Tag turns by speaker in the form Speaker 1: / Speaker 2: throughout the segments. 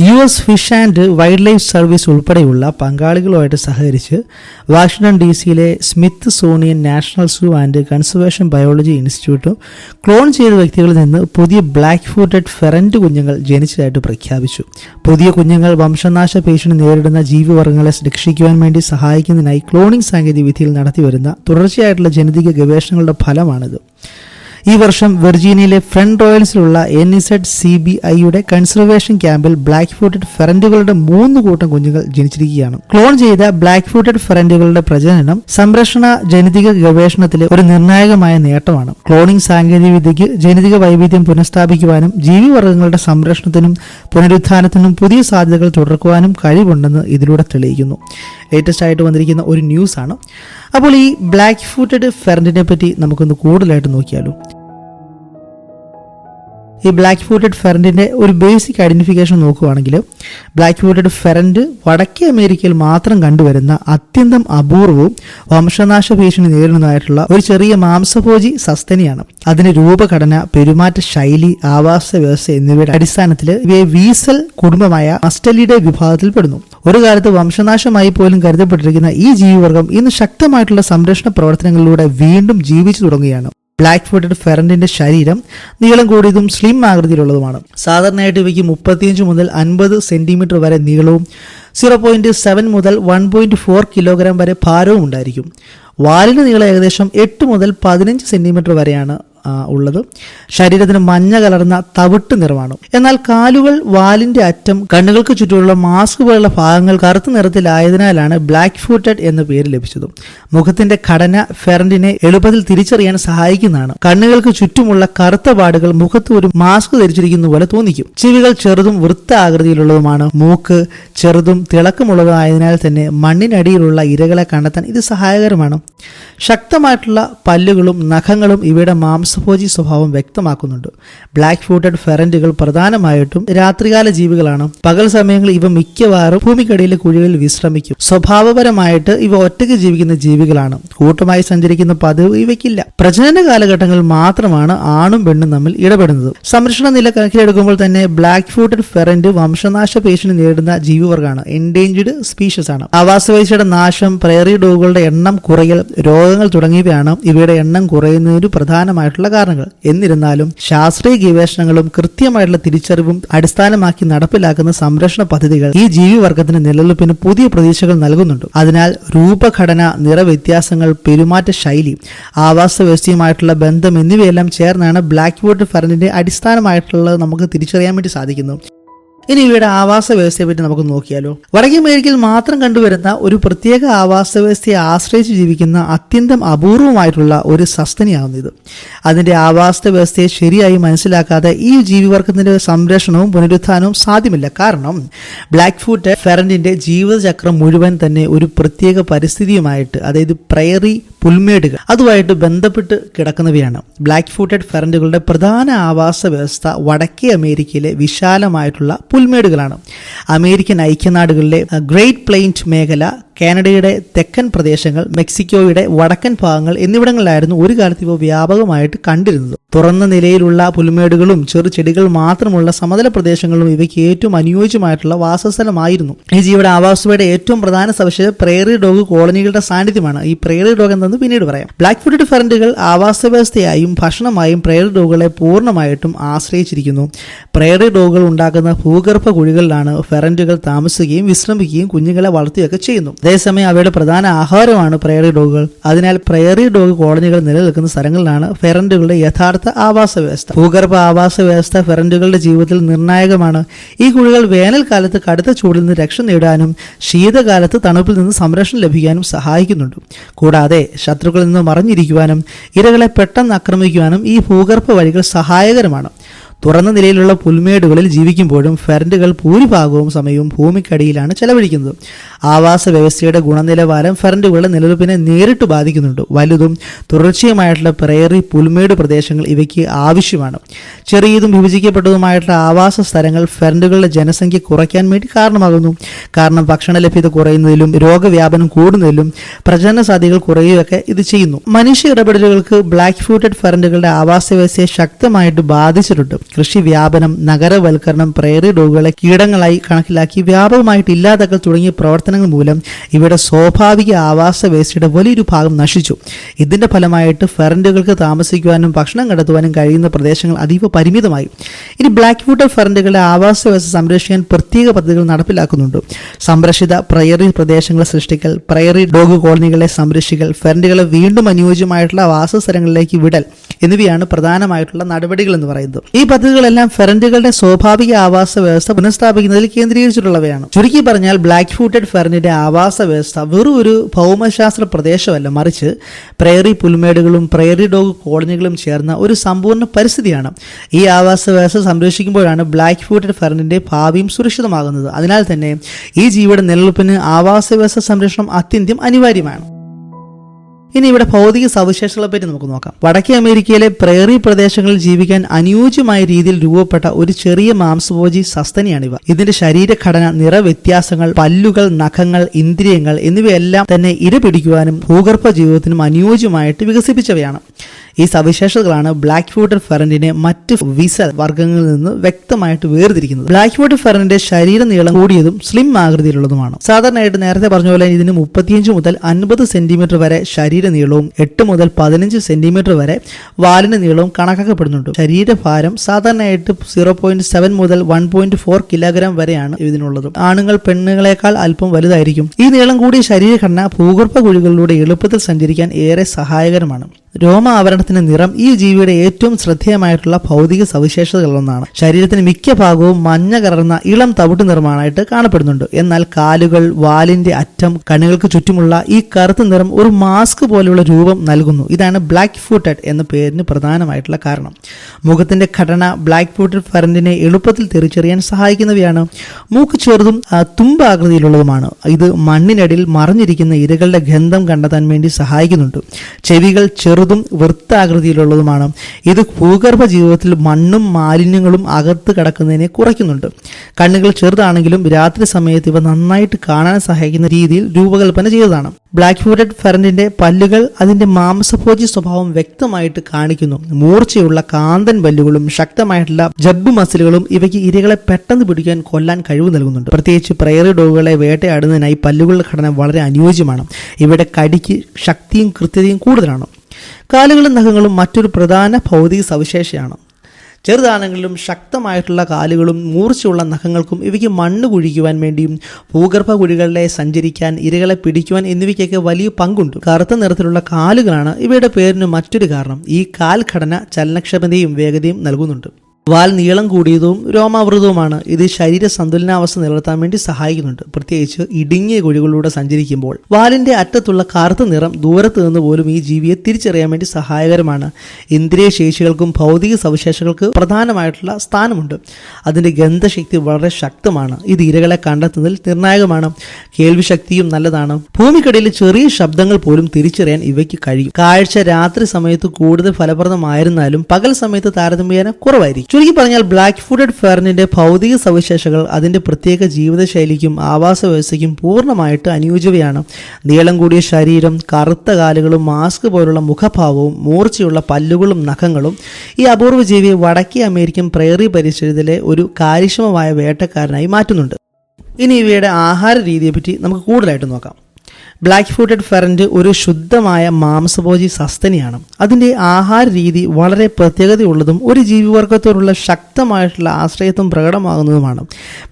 Speaker 1: U S fish and wildlife service ഉൾപ്പെടെയുള്ള പങ്കാളികളുമായിട്ട് സഹകരിച്ച് വാഷിംഗ്ടൺ ഡി സിയിലെ Smithsonian national zoo and conservation biology ഇൻസ്റ്റിറ്റ്യൂട്ടും clone ചെയ്ത വ്യക്തികളിൽ നിന്ന് പുതിയ ബ്ലാക്ക് ഫൂട്ടഡ് ഫെറന്റ് കുഞ്ഞുങ്ങൾ ജനിച്ചതായിട്ട് പ്രഖ്യാപിച്ചു. പുതിയ കുഞ്ഞുങ്ങൾ വംശനാശ ഭീഷണി നേരിടുന്ന ജീവിവർഗങ്ങളെ രക്ഷിക്കുവാൻ വേണ്ടി സഹായിക്കുന്നതിനായി ക്ലോണിംഗ് സാങ്കേതിക വിദ്യയിൽ നടത്തിവരുന്ന തുടർച്ചയായിട്ടുള്ള ജനിതക ഗവേഷണങ്ങളുടെ ഫലമാണിത്. ഈ വർഷം വെർജീനിയയിലെ ഫ്രണ്ട് റോയൽസിലുള്ള എൻ ഇസഡ് സി ബി ഐയുടെ കൺസർവേഷൻ ക്യാമ്പിൽ ബ്ലാക്ക് ഫ്യൂട്ടഡ് ഫെറന്റുകളുടെ മൂന്ന് കൂട്ടം കുഞ്ഞുങ്ങൾ ജനിച്ചിരിക്കുകയാണ്. ക്ലോൺ ചെയ്ത ബ്ലാക്ക് ഫ്യൂട്ടഡ് ഫെറന്റുകളുടെ പ്രജനനം സംരക്ഷണ ജനിതക ഗവേഷണത്തിലെ ഒരു നിർണായകമായ നേട്ടമാണ്. ക്ലോണിംഗ് സാങ്കേതിക വിദ്യയ്ക്ക് ജനിതക വൈവിധ്യം പുനഃസ്ഥാപിക്കുവാനും ജീവിവർഗങ്ങളുടെ സംരക്ഷണത്തിനും പുനരുത്ഥാനത്തിനും പുതിയ സാധ്യതകൾ തുടർക്കുവാനും കഴിവുണ്ടെന്ന് ഇതിലൂടെ തെളിയിക്കുന്നു. ലേറ്റസ്റ്റ് ആയിട്ട് വന്നിരിക്കുന്ന ഒരു ന്യൂസാണ്. അപ്പോൾ ഈ ബ്ലാക്ക് ഫൂട്ടഡ് ഫെറന്റിനെ പറ്റി നമുക്കൊന്ന് കൂടുതലായിട്ട് നോക്കിയാലോ. ഈ ബ്ലാക്ക് ഫൂട്ടഡ് ഫെറന്റിന്റെ ഒരു ബേസിക് ഐഡന്റിഫിക്കേഷൻ നോക്കുകയാണെങ്കിൽ ബ്ലാക്ക് ഫൂട്ടഡ് ഫെറന്റ് വടക്കേ അമേരിക്കയിൽ മാത്രം കണ്ടുവരുന്ന അത്യന്തം അപൂർവവും വംശനാശ ഭീഷണി നേരിടുന്നതായിട്ടുള്ള ഒരു ചെറിയ മാംസഭോജി സസ്തനിയാണ്. അതിന്റെ രൂപഘടന പെരുമാറ്റ ശൈലി ആവാസ വ്യവസ്ഥ എന്നിവയുടെ അടിസ്ഥാനത്തിൽ ഇവയെ വീസൽ കുടുംബമായ മസ്റ്റലിയുടെ വിഭാഗത്തിൽപ്പെടുന്നു. ഒരു കാലത്ത് വംശനാശമായി പോലും കരുതപ്പെട്ടിരിക്കുന്ന ഈ ജീവിവർഗം ഇന്ന് ശക്തമായിട്ടുള്ള സംരക്ഷണ പ്രവർത്തനങ്ങളിലൂടെ വീണ്ടും ജീവിച്ചു തുടങ്ങുകയാണ്. ബ്ലാക്ക് ഫുട്ടഡ് ഫെറന്റിന്റെ ശരീരം നീളം കൂടിയതും സ്ലിം ആകൃതിയിലുള്ളതുമാണ്. സാധാരണയായിട്ട് ഇവയ്ക്ക് മുപ്പത്തിയഞ്ച് മുതൽ അൻപത് സെന്റിമീറ്റർ വരെ നീളവും സീറോ പോയിന്റ് സെവൻ മുതൽ വൺ പോയിന്റ് ഫോർ കിലോഗ്രാം വരെ ഭാരവും ഉണ്ടായിരിക്കും. വാലിന് നീളം ഏകദേശം എട്ട് മുതൽ പതിനഞ്ച് സെന്റിമീറ്റർ വരെയാണ് ഉള്ളത്. ശരീരത്തിന് മഞ്ഞ കലർന്ന തവിട്ട് നിറമാണ്. എന്നാൽ കാലുകൾ വാലിന്റെ അറ്റം കണ്ണുകൾക്ക് ചുറ്റുമുള്ള മാസ്ക് പോലുള്ള ഭാഗങ്ങൾ കറുത്ത നിറത്തിലായതിനാലാണ് ബ്ലാക്ക് ഫൂട്ടഡ് എന്ന പേര് ലഭിച്ചത്. മുഖത്തിന്റെ ഘടന ഫെറന്റിനെ എളുപ്പത്തിൽ തിരിച്ചറിയാൻ സഹായിക്കുന്നതാണ്. കണ്ണുകൾക്ക് ചുറ്റുമുള്ള കറുത്ത പാടുകൾ മുഖത്ത് ഒരു മാസ്ക് ധരിച്ചിരിക്കുന്ന പോലെ തോന്നിക്കും. ചെവികൾ ചെറുതും വൃത്താകൃതിയിലുള്ളതുമാണ് മൂക്ക് ചെറുതും തിളക്കമുള്ളതായതിനാൽ തന്നെ മണ്ണിനടിയിലുള്ള ഇരകളെ കണ്ടെത്താൻ ഇത് സഹായകരമാണ്. ശക്തമായിട്ടുള്ള പല്ലുകളും നഖങ്ങളും ഇവയുടെ മാംസഭോജി സ്വഭാവം വ്യക്തമാക്കുന്നുണ്ട്. ബ്ലാക്ക് ഫൂട്ടഡ് ഫെറന്റുകൾ പ്രധാനമായിട്ടും രാത്രികാല ജീവികളാണ്. പകൽ സമയങ്ങളിൽ ഇവ മിക്കവാറും ഭൂമിക്കടിയിലെ കുഴികളിൽ വിശ്രമിക്കും. സ്വഭാവപരമായിട്ട് ഇവ ഒറ്റയ്ക്ക് ജീവിക്കുന്ന ജീവികളാണ്. കൂട്ടമായി സഞ്ചരിക്കുന്ന പതിവ് ഇവയ്ക്കില്ല. പ്രജനന കാലഘട്ടങ്ങളിൽ മാത്രമാണ് ആണും പെണ്ണും തമ്മിൽ ഇടപെടുന്നത്. സംരക്ഷണ നില കണക്കിലെടുക്കുമ്പോൾ തന്നെ ബ്ലാക്ക് ഫൂട്ടഡ് ഫെറന്റ് വംശനാശ ഭീഷണി നേരിടുന്ന ജീവിവർഗമാണ് എൻഡേഞ്ചർഡ് സ്പീഷീസ് ആണ്. ആവാസവ്യവസ്ഥയുടെ നാശം പ്രേറി ഡോഗുകളുടെ എണ്ണം കുറയൽ രോഗങ്ങൾ തുടങ്ങിയവയാണ് ഇവയുടെ എണ്ണം കുറയുന്നതിന് പ്രധാനമായിട്ടുള്ള കാരണങ്ങൾ. എന്നിരുന്നാലും ശാസ്ത്രീയ ഗവേഷണങ്ങളും കൃത്യമായിട്ടുള്ള തിരിച്ചറിവും അടിസ്ഥാനമാക്കി നടപ്പിലാക്കുന്ന സംരക്ഷണ പദ്ധതികൾ ഈ ജീവിവർഗത്തിന് നിലനിൽപ്പിന് പുതിയ പ്രതീക്ഷകൾ നൽകുന്നുണ്ട്. അതിനാൽ രൂപഘടന നിറവ്യത്യാസങ്ങൾ പെരുമാറ്റ ശൈലി ആവാസ വ്യവസ്ഥയുമായിട്ടുള്ള ബന്ധം എന്നിവയെല്ലാം ചേർന്നാണ് ബ്ലാക്ക് വോട്ട് ഫറിന്റെ അടിസ്ഥാനമായിട്ടുള്ളത് നമുക്ക് തിരിച്ചറിയാൻ വേണ്ടി സാധിക്കുന്നു ഇനി ഇവയുടെ ആവാസ വ്യവസ്ഥയെ പറ്റി നമുക്ക് നോക്കിയാലോ. വടക്കേ അമേരിക്കയിൽ മാത്രം കണ്ടുവരുന്ന ഒരു പ്രത്യേക ആവാസ വ്യവസ്ഥയെ ആശ്രയിച്ച് ജീവിക്കുന്ന അത്യന്തം അപൂർവമായിട്ടുള്ള ഒരു സസ്തനിയാവുന്നു ഇത്. അതിന്റെ ആവാസ വ്യവസ്ഥയെ ശരിയായി മനസ്സിലാക്കാതെ ഈ ജീവിവർഗത്തിന്റെ സംരക്ഷണവും പുനരുത്ഥാനവും സാധ്യമല്ല. കാരണം ബ്ലാക്ക് ഫുട്ട് ഫെറന്റിന്റെ ജീവിതചക്രം മുഴുവൻ തന്നെ ഒരു പ്രത്യേക പരിസ്ഥിതിയുമായിട്ട് അതായത് പ്രയറി പുൽമേടുകൾ. അതുമായിട്ട് ബന്ധപ്പെട്ട് കിടക്കുന്നവയാണ്. ബ്ലാക്ക് ഫൂട്ടഡ് ഫെറന്റുകളുടെ പ്രധാന ആവാസ വ്യവസ്ഥ വടക്കേ അമേരിക്കയിലെ വിശാലമായിട്ടുള്ള പുൽമേടുകളാണ്. അമേരിക്കൻ ഐക്യനാടുകളിലെ ഗ്രേറ്റ് പ്ലെയിന്റ് മേഖല കാനഡയുടെ തെക്കൻ പ്രദേശങ്ങൾ മെക്സിക്കോയുടെ വടക്കൻ ഭാഗങ്ങൾ എന്നിവിടങ്ങളിലായിരുന്നു ഒരു കാലത്ത് ഇവ വ്യാപകമായിട്ട് കണ്ടിരുന്നത്. തുറന്ന നിലയിലുള്ള പുൽമേടുകളും ചെറുചെടികൾ മാത്രമുള്ള സമതല പ്രദേശങ്ങളും ഇവയ്ക്ക് ഏറ്റവും അനുയോജ്യമായിട്ടുള്ള വാസസ്ഥലമായിരുന്നു. ഈ ജീവിയുടെ ആവാസയുടെ ഏറ്റവും പ്രധാന സവിശേഷത പ്രേറി ഡോഗ് കോളനികളുടെ സാന്നിധ്യമാണ്. ഈ പ്രേറി ഡോഗ് എന്തെന്ന് പിന്നീട് പറയാം. ബ്ലാക്ക് ഫുഡ് ഫെറന്റുകൾ ആവാസ വ്യവസ്ഥയായും ഭക്ഷണമായും പ്രേറി ഡോഗുകളെ പൂർണമായിട്ടും ആശ്രയിച്ചിരിക്കുന്നു. പ്രേറി ഡോഗുകൾ ഉണ്ടാക്കുന്ന ഭൂഗർഭ കുഴികളിലാണ് ഫെറന്റുകൾ താമസിക്കുകയും വിശ്രമിക്കുകയും കുഞ്ഞുങ്ങളെ വളർത്തുകയൊക്കെ ചെയ്യുന്നു. അതേസമയം അവയുടെ പ്രധാന ആഹാരമാണ് പ്രയറി ഡോഗുകൾ അതിനാൽ പ്രയറി ഡോഗ് കോളനികൾ നിലനിൽക്കുന്ന സ്ഥലങ്ങളിലാണ് ഫെറന്റുകളുടെ യഥാർത്ഥ ആവാസ വ്യവസ്ഥ. ഭൂഗർഭ ആവാസ വ്യവസ്ഥ ഫെറന്റുകളുടെ ജീവിതത്തിൽ നിർണായകമാണ്. ഈ കുഴികൾ വേനൽക്കാലത്ത് കടുത്ത ചൂടിൽ നിന്ന് രക്ഷ നേടാനും ശീതകാലത്ത് തണുപ്പിൽ നിന്ന് സംരക്ഷണം ലഭിക്കാനും സഹായിക്കുന്നുണ്ട്. കൂടാതെ ശത്രുക്കളിൽ നിന്ന് മറഞ്ഞിരിക്കുവാനും ഇരകളെ പെട്ടെന്ന് ആക്രമിക്കുവാനും ഈ ഭൂഗർഭ വഴികൾ സഹായകരമാണ്. തുറന്ന നിലയിലുള്ള പുൽമേടുകളിൽ ജീവിക്കുമ്പോഴും ഫെറന്റുകൾ ഭൂരിഭാഗവും സമയവും ഭൂമിക്കടിയിലാണ് ചെലവഴിക്കുന്നത്. ആവാസ വ്യവസ്ഥയുടെ ഗുണനിലവാരം ഫെറന്റുകളുടെ നിലനിൽപ്പിനെ നേരിട്ട് ബാധിക്കുന്നുണ്ട്. വലുതും തുടർച്ചയുമായിട്ടുള്ള പ്രേറി പുൽമേട് പ്രദേശങ്ങൾ ഇവയ്ക്ക് ആവശ്യമാണ്. ചെറിയതും വിഭജിക്കപ്പെട്ടതുമായിട്ടുള്ള ആവാസ സ്ഥലങ്ങൾ ഫെറന്റുകളുടെ ജനസംഖ്യ കുറയ്ക്കാൻ വേണ്ടി കാരണമാകുന്നു. കാരണം ഭക്ഷണ ലഭ്യത കുറയുന്നതിലും രോഗവ്യാപനം കൂടുന്നതിലും പ്രജനന സാധ്യതകൾ കുറയുകയൊക്കെ ഇത് ചെയ്യുന്നു. മനുഷ്യ ഇടപെടലുകൾക്ക് ബ്ലാക്ക് ഫൂട്ടഡ് ഫെറന്റുകളുടെ ആവാസ വ്യവസ്ഥയെ ശക്തമായിട്ട് ബാധിച്ചിട്ടുണ്ട്. കൃഷി വ്യാപനം നഗരവൽക്കരണം പ്രേറി ഡോഗുകളെ കീടങ്ങളായി കണക്കിലാക്കി വ്യാപകമായിട്ട് ഇല്ലാതാക്കൽ തുടങ്ങിയ പ്രവർത്തനങ്ങൾ മൂലം ഇവിടെ സ്വാഭാവിക ആവാസ വ്യവസ്ഥയുടെ വലിയൊരു ഭാഗം നശിച്ചു. ഇതിന്റെ ഫലമായിട്ട് ഫെറന്റുകൾക്ക് താമസിക്കുവാനും ഭക്ഷണം കണ്ടെത്തുവാനും കഴിയുന്ന പ്രദേശങ്ങൾ അതീവ പരിമിതമായി. ഇനി ബ്ലാക്ക് വൂട്ടർ ഫെറന്റുകളുടെ ആവാസ വ്യവസ്ഥ സംരക്ഷിക്കാൻ പ്രത്യേക പദ്ധതികൾ നടപ്പിലാക്കുന്നുണ്ട്. സംരക്ഷിത പ്രയറി പ്രദേശങ്ങൾ സൃഷ്ടിക്കൽ പ്രയറി ഡോഗ് കോളനികളെ സംരക്ഷിക്കൽ ഫെറന്റുകളെ വീണ്ടും അനുയോജ്യമായിട്ടുള്ള വാസസ്ഥലങ്ങളിലേക്ക് വിടൽ എന്നിവയാണ് പ്രധാനമായിട്ടുള്ള നടപടികൾ എന്ന് പറയുന്നത്. ഈ പദ്ധതികളെല്ലാം ഫെറന്റുകളുടെ സ്വാഭാവിക ആവാസ വ്യവസ്ഥ പുനഃസ്ഥാപിക്കുന്നതിൽ കേന്ദ്രീകരിച്ചിട്ടുള്ളവയാണ്. ചുരുക്കി പറഞ്ഞാൽ ബ്ലാക്ക് ഫൂട്ടഡ് ഫെറന്റിന്റെ ആവാസ വ്യവസ്ഥ വെറും ഒരു ഭൗമശാസ്ത്ര പ്രദേശമല്ല മറിച്ച് പ്രയറി പുൽമേടുകളും പ്രയറി ഡോഗ് കോളനികളും ചേർന്ന ഒരു സമ്പൂർണ പരിസ്ഥിതിയാണ്. ഈ ആവാസ വ്യവസ്ഥ സംരക്ഷിക്കുമ്പോഴാണ് ബ്ലാക്ക് ഫൂട്ടഡ് ഫെറന്റിന്റെ ഭാവിയും സുരക്ഷിതമാകുന്നത്. അതിനാൽ തന്നെ ഈ ജീവിയുടെ നിലനിൽപ്പിന് ആവാസ വ്യവസ്ഥ സംരക്ഷണം അത്യന്തം അനിവാര്യമാണ്. ഇനി ഇവിടെ ഭൗതിക സവിശേഷതകളെ പറ്റി നമുക്ക് നോക്കാം. വടക്കേ അമേരിക്കയിലെ പ്രേറി പ്രദേശങ്ങളിൽ ജീവിക്കാൻ അനുയോജ്യമായ രീതിയിൽ രൂപപ്പെട്ട ഒരു ചെറിയ മാംസഭോജി സസ്തനിയാണിവ. ഇതിന്റെ ശരീരഘടന നിറവ്യത്യാസങ്ങൾ പല്ലുകൾ നഖങ്ങൾ ഇന്ദ്രിയങ്ങൾ എന്നിവയെല്ലാം തന്നെ ഇരപിടിക്കുവാനും ഭൂഗർഭ ജീവിതത്തിനും അനുയോജ്യമായിട്ട് വികസിപ്പിച്ചവയാണ്. ഈ സവിശേഷതകളാണ് ബ്ലാക്ക് വാട്ടർ ഫെറന്റിനെ മറ്റ് വിസൽ വർഗങ്ങളിൽ നിന്ന് വ്യക്തമായിട്ട് വേർതിരിക്കുന്നത്. ബ്ലാക്ക് വാട്ടർ ഫെറന്റിന്റെ ശരീര നീളം കൂടിയതും സ്ലിം ആകൃതിയിലുള്ളതുമാണ്. സാധാരണയായിട്ട് നേരത്തെ പറഞ്ഞ പോലെ ഇതിന് മുപ്പത്തിയഞ്ച് മുതൽ അൻപത് സെന്റിമീറ്റർ വരെ ശരീര നീളവും എട്ട് മുതൽ പതിനഞ്ച് സെന്റിമീറ്റർ വരെ വാലിന് നീളവും കണക്കാക്കപ്പെടുന്നുണ്ട്. ശരീരഭാരം സാധാരണയായിട്ട് സീറോ പോയിന്റ് സെവൻ മുതൽ വൺ പോയിന്റ് ഫോർ കിലോഗ്രാം വരെയാണ് ഇതിനുള്ളത്. ആണുങ്ങൾ പെണ്ണുങ്ങളെക്കാൾ അല്പം വലുതായിരിക്കും. ഈ നീളം കൂടിയ ശരീരഘടന ഭൂഗർഭ കുഴികളിലൂടെ എളുപ്പത്തിൽ സഞ്ചരിക്കാൻ ഏറെ സഹായകരമാണ്. രോമ ആവരണത്തിന്റെ നിറം ഈ ജീവിയുടെ ഏറ്റവും ശ്രദ്ധേയമായിട്ടുള്ള ഭൗതിക സവിശേഷതകളൊന്നാണ് ശരീരത്തിന് മിക്ക ഭാഗവും മഞ്ഞ കലർന്ന ഇളം തവിട്ട് നിറമാണായിട്ട് കാണപ്പെടുന്നുണ്ട്. എന്നാൽ കാലുകൾ വാലിന്റെ അറ്റം കണ്ണുകൾക്ക് ചുറ്റുമുള്ള ഈ കറുത്ത നിറം ഒരു മാസ്ക് പോലെയുള്ള രൂപം നൽകുന്നു. ഇതാണ് ബ്ലാക്ക് ഫൂട്ടഡ് എന്ന പേരിന് പ്രധാനമായിട്ടുള്ള കാരണം. മുഖത്തിന്റെ ഘടന ബ്ലാക്ക് ഫൂട്ടഡ് ഫറന്റിനെ എളുപ്പത്തിൽ തിരിച്ചറിയാൻ സഹായിക്കുന്നവയാണ്. മൂക്ക് ചെറുതും തുമ്പാകൃതിയിലുള്ളതുമാണ് ഇത് മണ്ണിനടിയിൽ മറിഞ്ഞിരിക്കുന്ന ഇരകളുടെ ഗന്ധം കണ്ടെത്താൻ വേണ്ടി സഹായിക്കുന്നുണ്ട്. ചെവികൾ ചെറുതും വൃത്താകൃതിയിലുള്ളതുമാണ്. ഇത് ഭൂഗർഭ ജീവിതത്തിൽ മണ്ണും മാലിന്യങ്ങളും അകത്ത് കിടക്കുന്നതിനെ കുറയ്ക്കുന്നുണ്ട്. കണ്ണുകൾ ചെറുതാണെങ്കിലും രാത്രി സമയത്ത് ഇവ നന്നായിട്ട് കാണാൻ സഹായിക്കുന്ന രീതിയിൽ രൂപകൽപ്പന ചെയ്തതാണ്. ബ്ലാക്ക് ഫൂട്ടഡ് ഫെറന്റിന്റെ പല്ലുകൾ അതിന്റെ മാംസഭോജി സ്വഭാവം വ്യക്തമായിട്ട് കാണിക്കുന്നു. മൂർച്ചയുള്ള കാന്തൻ പല്ലുകളും ശക്തമായിട്ടുള്ള ജബ്ബ് മസിലുകളും ഇവയ്ക്ക് ഇരകളെ പെട്ടെന്ന് പിടിക്കാൻ കൊല്ലാൻ കഴിവ് നൽകുന്നുണ്ട്. പ്രത്യേകിച്ച് പ്രയറി ഡോഗുകളെ വേട്ടയാടുന്നതിനായി പല്ലുകളുടെ ഘടന വളരെ അനുയോജ്യമാണ്. ഇവയുടെ കടിക്ക് ശക്തിയും കൃത്യതയും കൂടുതലാണ്. കാലുകളും നഖങ്ങളും മറ്റൊരു പ്രധാന ഭൗതിക സവിശേഷയാണ്. ചെറുതാണെങ്കിലും ശക്തമായിട്ടുള്ള കാലുകളും മൂർച്ചയുള്ള നഖങ്ങൾക്കും ഇവയ്ക്ക് മണ്ണ് കുഴിക്കുവാൻ വേണ്ടിയും ഭൂഗർഭ കുഴികളിലെ സഞ്ചരിക്കാൻ ഇരകളെ പിടിക്കുവാൻ എന്നിവയ്ക്കൊക്കെ വലിയ പങ്കുണ്ട്. കറുത്ത നിറത്തിലുള്ള കാലുകളാണ് ഇവയുടെ പേരിന് മറ്റൊരു കാരണം. ഈ കാൽഘടന ചലനക്ഷമതയും വേഗതയും നൽകുന്നുണ്ട്. വാൽ നീളം കൂടിയതും രോമാവൃതവുമാണ്. ഇത് ശരീര സന്തുലനാവസ്ഥ നിലനിർത്താൻ വേണ്ടി സഹായിക്കുന്നുണ്ട്. പ്രത്യേകിച്ച് ഇടുങ്ങിയ കുഴികളിലൂടെ സഞ്ചരിക്കുമ്പോൾ. വാലിന്റെ അറ്റത്തുള്ള കറുത്ത നിറം ദൂരത്ത് നിന്ന് പോലും ഈ ജീവിയെ തിരിച്ചറിയാൻ വേണ്ടി സഹായകരമാണ്. ഇന്ദ്രിയ ശേഷികൾക്കും ഭൗതിക സവിശേഷങ്ങൾക്ക് പ്രധാനമായിട്ടുള്ള സ്ഥാനമുണ്ട്. അതിന്റെ ഗന്ധശക്തി വളരെ ശക്തമാണ്. ഇത് ഇരകളെ കണ്ടെത്തുന്നതിൽ നിർണായകമാണ്. കേൾവി ശക്തിയും നല്ലതാണ്. ഭൂമിക്കടിയിൽ ചെറിയ ശബ്ദങ്ങൾ പോലും തിരിച്ചറിയാൻ ഇവയ്ക്ക് കഴിയും. കാഴ്ച രാത്രി സമയത്ത് കൂടുതൽ ഫലപ്രദമായിരുന്നാലും പകൽ സമയത്ത് താരതമ്യേന കുറവായിരിക്കും. ചുരുക്കി പറഞ്ഞാൽ ബ്ലാക്ക് ഫുഡഡ് ഫെറിനിന്റെ ഭൗതിക സവിശേഷകൾ അതിന്റെ പ്രത്യേക ജീവിതശൈലിക്കും ആവാസ വ്യവസ്ഥയ്ക്കും പൂർണമായിട്ട് അനുയോജ്യവയാണ്. നീളം കൂടിയ ശരീരം കറുത്ത കാലുകളും മാസ്ക് പോലുള്ള മുഖഭാവവും മൂർച്ചയുള്ള പല്ലുകളും നഖങ്ങളും ഈ അപൂർവ ജീവി വടക്കേ അമേരിക്കൻ പ്രയറി പരിസരത്തിലെ ഒരു കാര്യക്ഷമമായ വേട്ടക്കാരനായി മാറ്റുന്നുണ്ട്. ഇനി ഇവയുടെ ആഹാര രീതിയെപ്പറ്റി നമുക്ക് കൂടുതലായിട്ട് നോക്കാം. ബ്ലാക്ക് ഫൂട്ടഡ് ഫെറന്റ് ഒരു ശുദ്ധമായ മാംസഭോജി സസ്തനിയാണ്. അതിന്റെ ആഹാര രീതി വളരെ പ്രത്യേകതയുള്ളതും ഒരു ജീവിവർഗത്തോടുള്ള ശക്തമായിട്ടുള്ള ആശ്രയത്വം പ്രകടമാകുന്നതുമാണ്.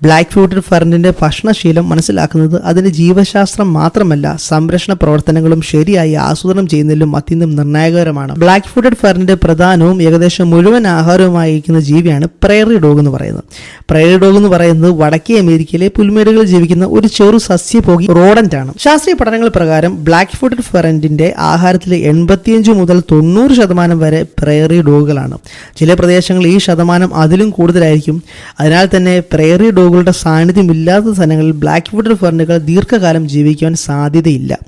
Speaker 1: ബ്ലാക്ക് ഫൂട്ടഡ് ഫെറന്റിന്റെ ഭക്ഷണശീലം മനസ്സിലാക്കുന്നത് അതിന്റെ ജീവശാസ്ത്രം മാത്രമല്ല സംരക്ഷണ പ്രവർത്തനങ്ങളും ശരിയായി ആസൂത്രണം ചെയ്യുന്നതിലും അത്യന്തം നിർണായകരമാണ് ബ്ലാക്ക് ഫൂട്ടഡ് ഫെറന്റ് പ്രധാനവും ഏകദേശം മുഴുവൻ ആഹാരവുമായി ഇരിക്കുന്ന ജീവിയാണ് പ്രയറി ഡോഗ് എന്ന് പറയുന്നത്. പ്രയറി ഡോഗ് എന്ന് പറയുന്നത് വടക്കേ അമേരിക്കയിലെ പുൽമേടുകളിൽ ജീവിക്കുന്ന ഒരു ചെറു സസ്യഭോഗി റോഡന്റ് ആണ് ശാസ്ത്രീയ പഠനങ്ങൾ പ്രകാരം ബ്ലാക്ക് ഫുട്ടഡ് ഫെറന്റിന്റെ ആഹാരത്തിലെ എൺപത്തിയഞ്ച് മുതൽ തൊണ്ണൂറ് ശതമാനം വരെ പ്രയറി ഡോഗുകളാണ്. ചില പ്രദേശങ്ങളിൽ ഈ ശതമാനം അതിലും കൂടുതലായിരിക്കും. അതിനാൽ തന്നെ പ്രയറി ഡോഗുകളുടെ സാന്നിധ്യം ഇല്ലാത്ത സ്ഥലങ്ങളിൽ ബ്ലാക്ക് ഫുട്ടഡ് ഫെറന്റുകൾ ദീർഘകാലം ജീവിക്കുവാൻ സാധ്യതയില്ല.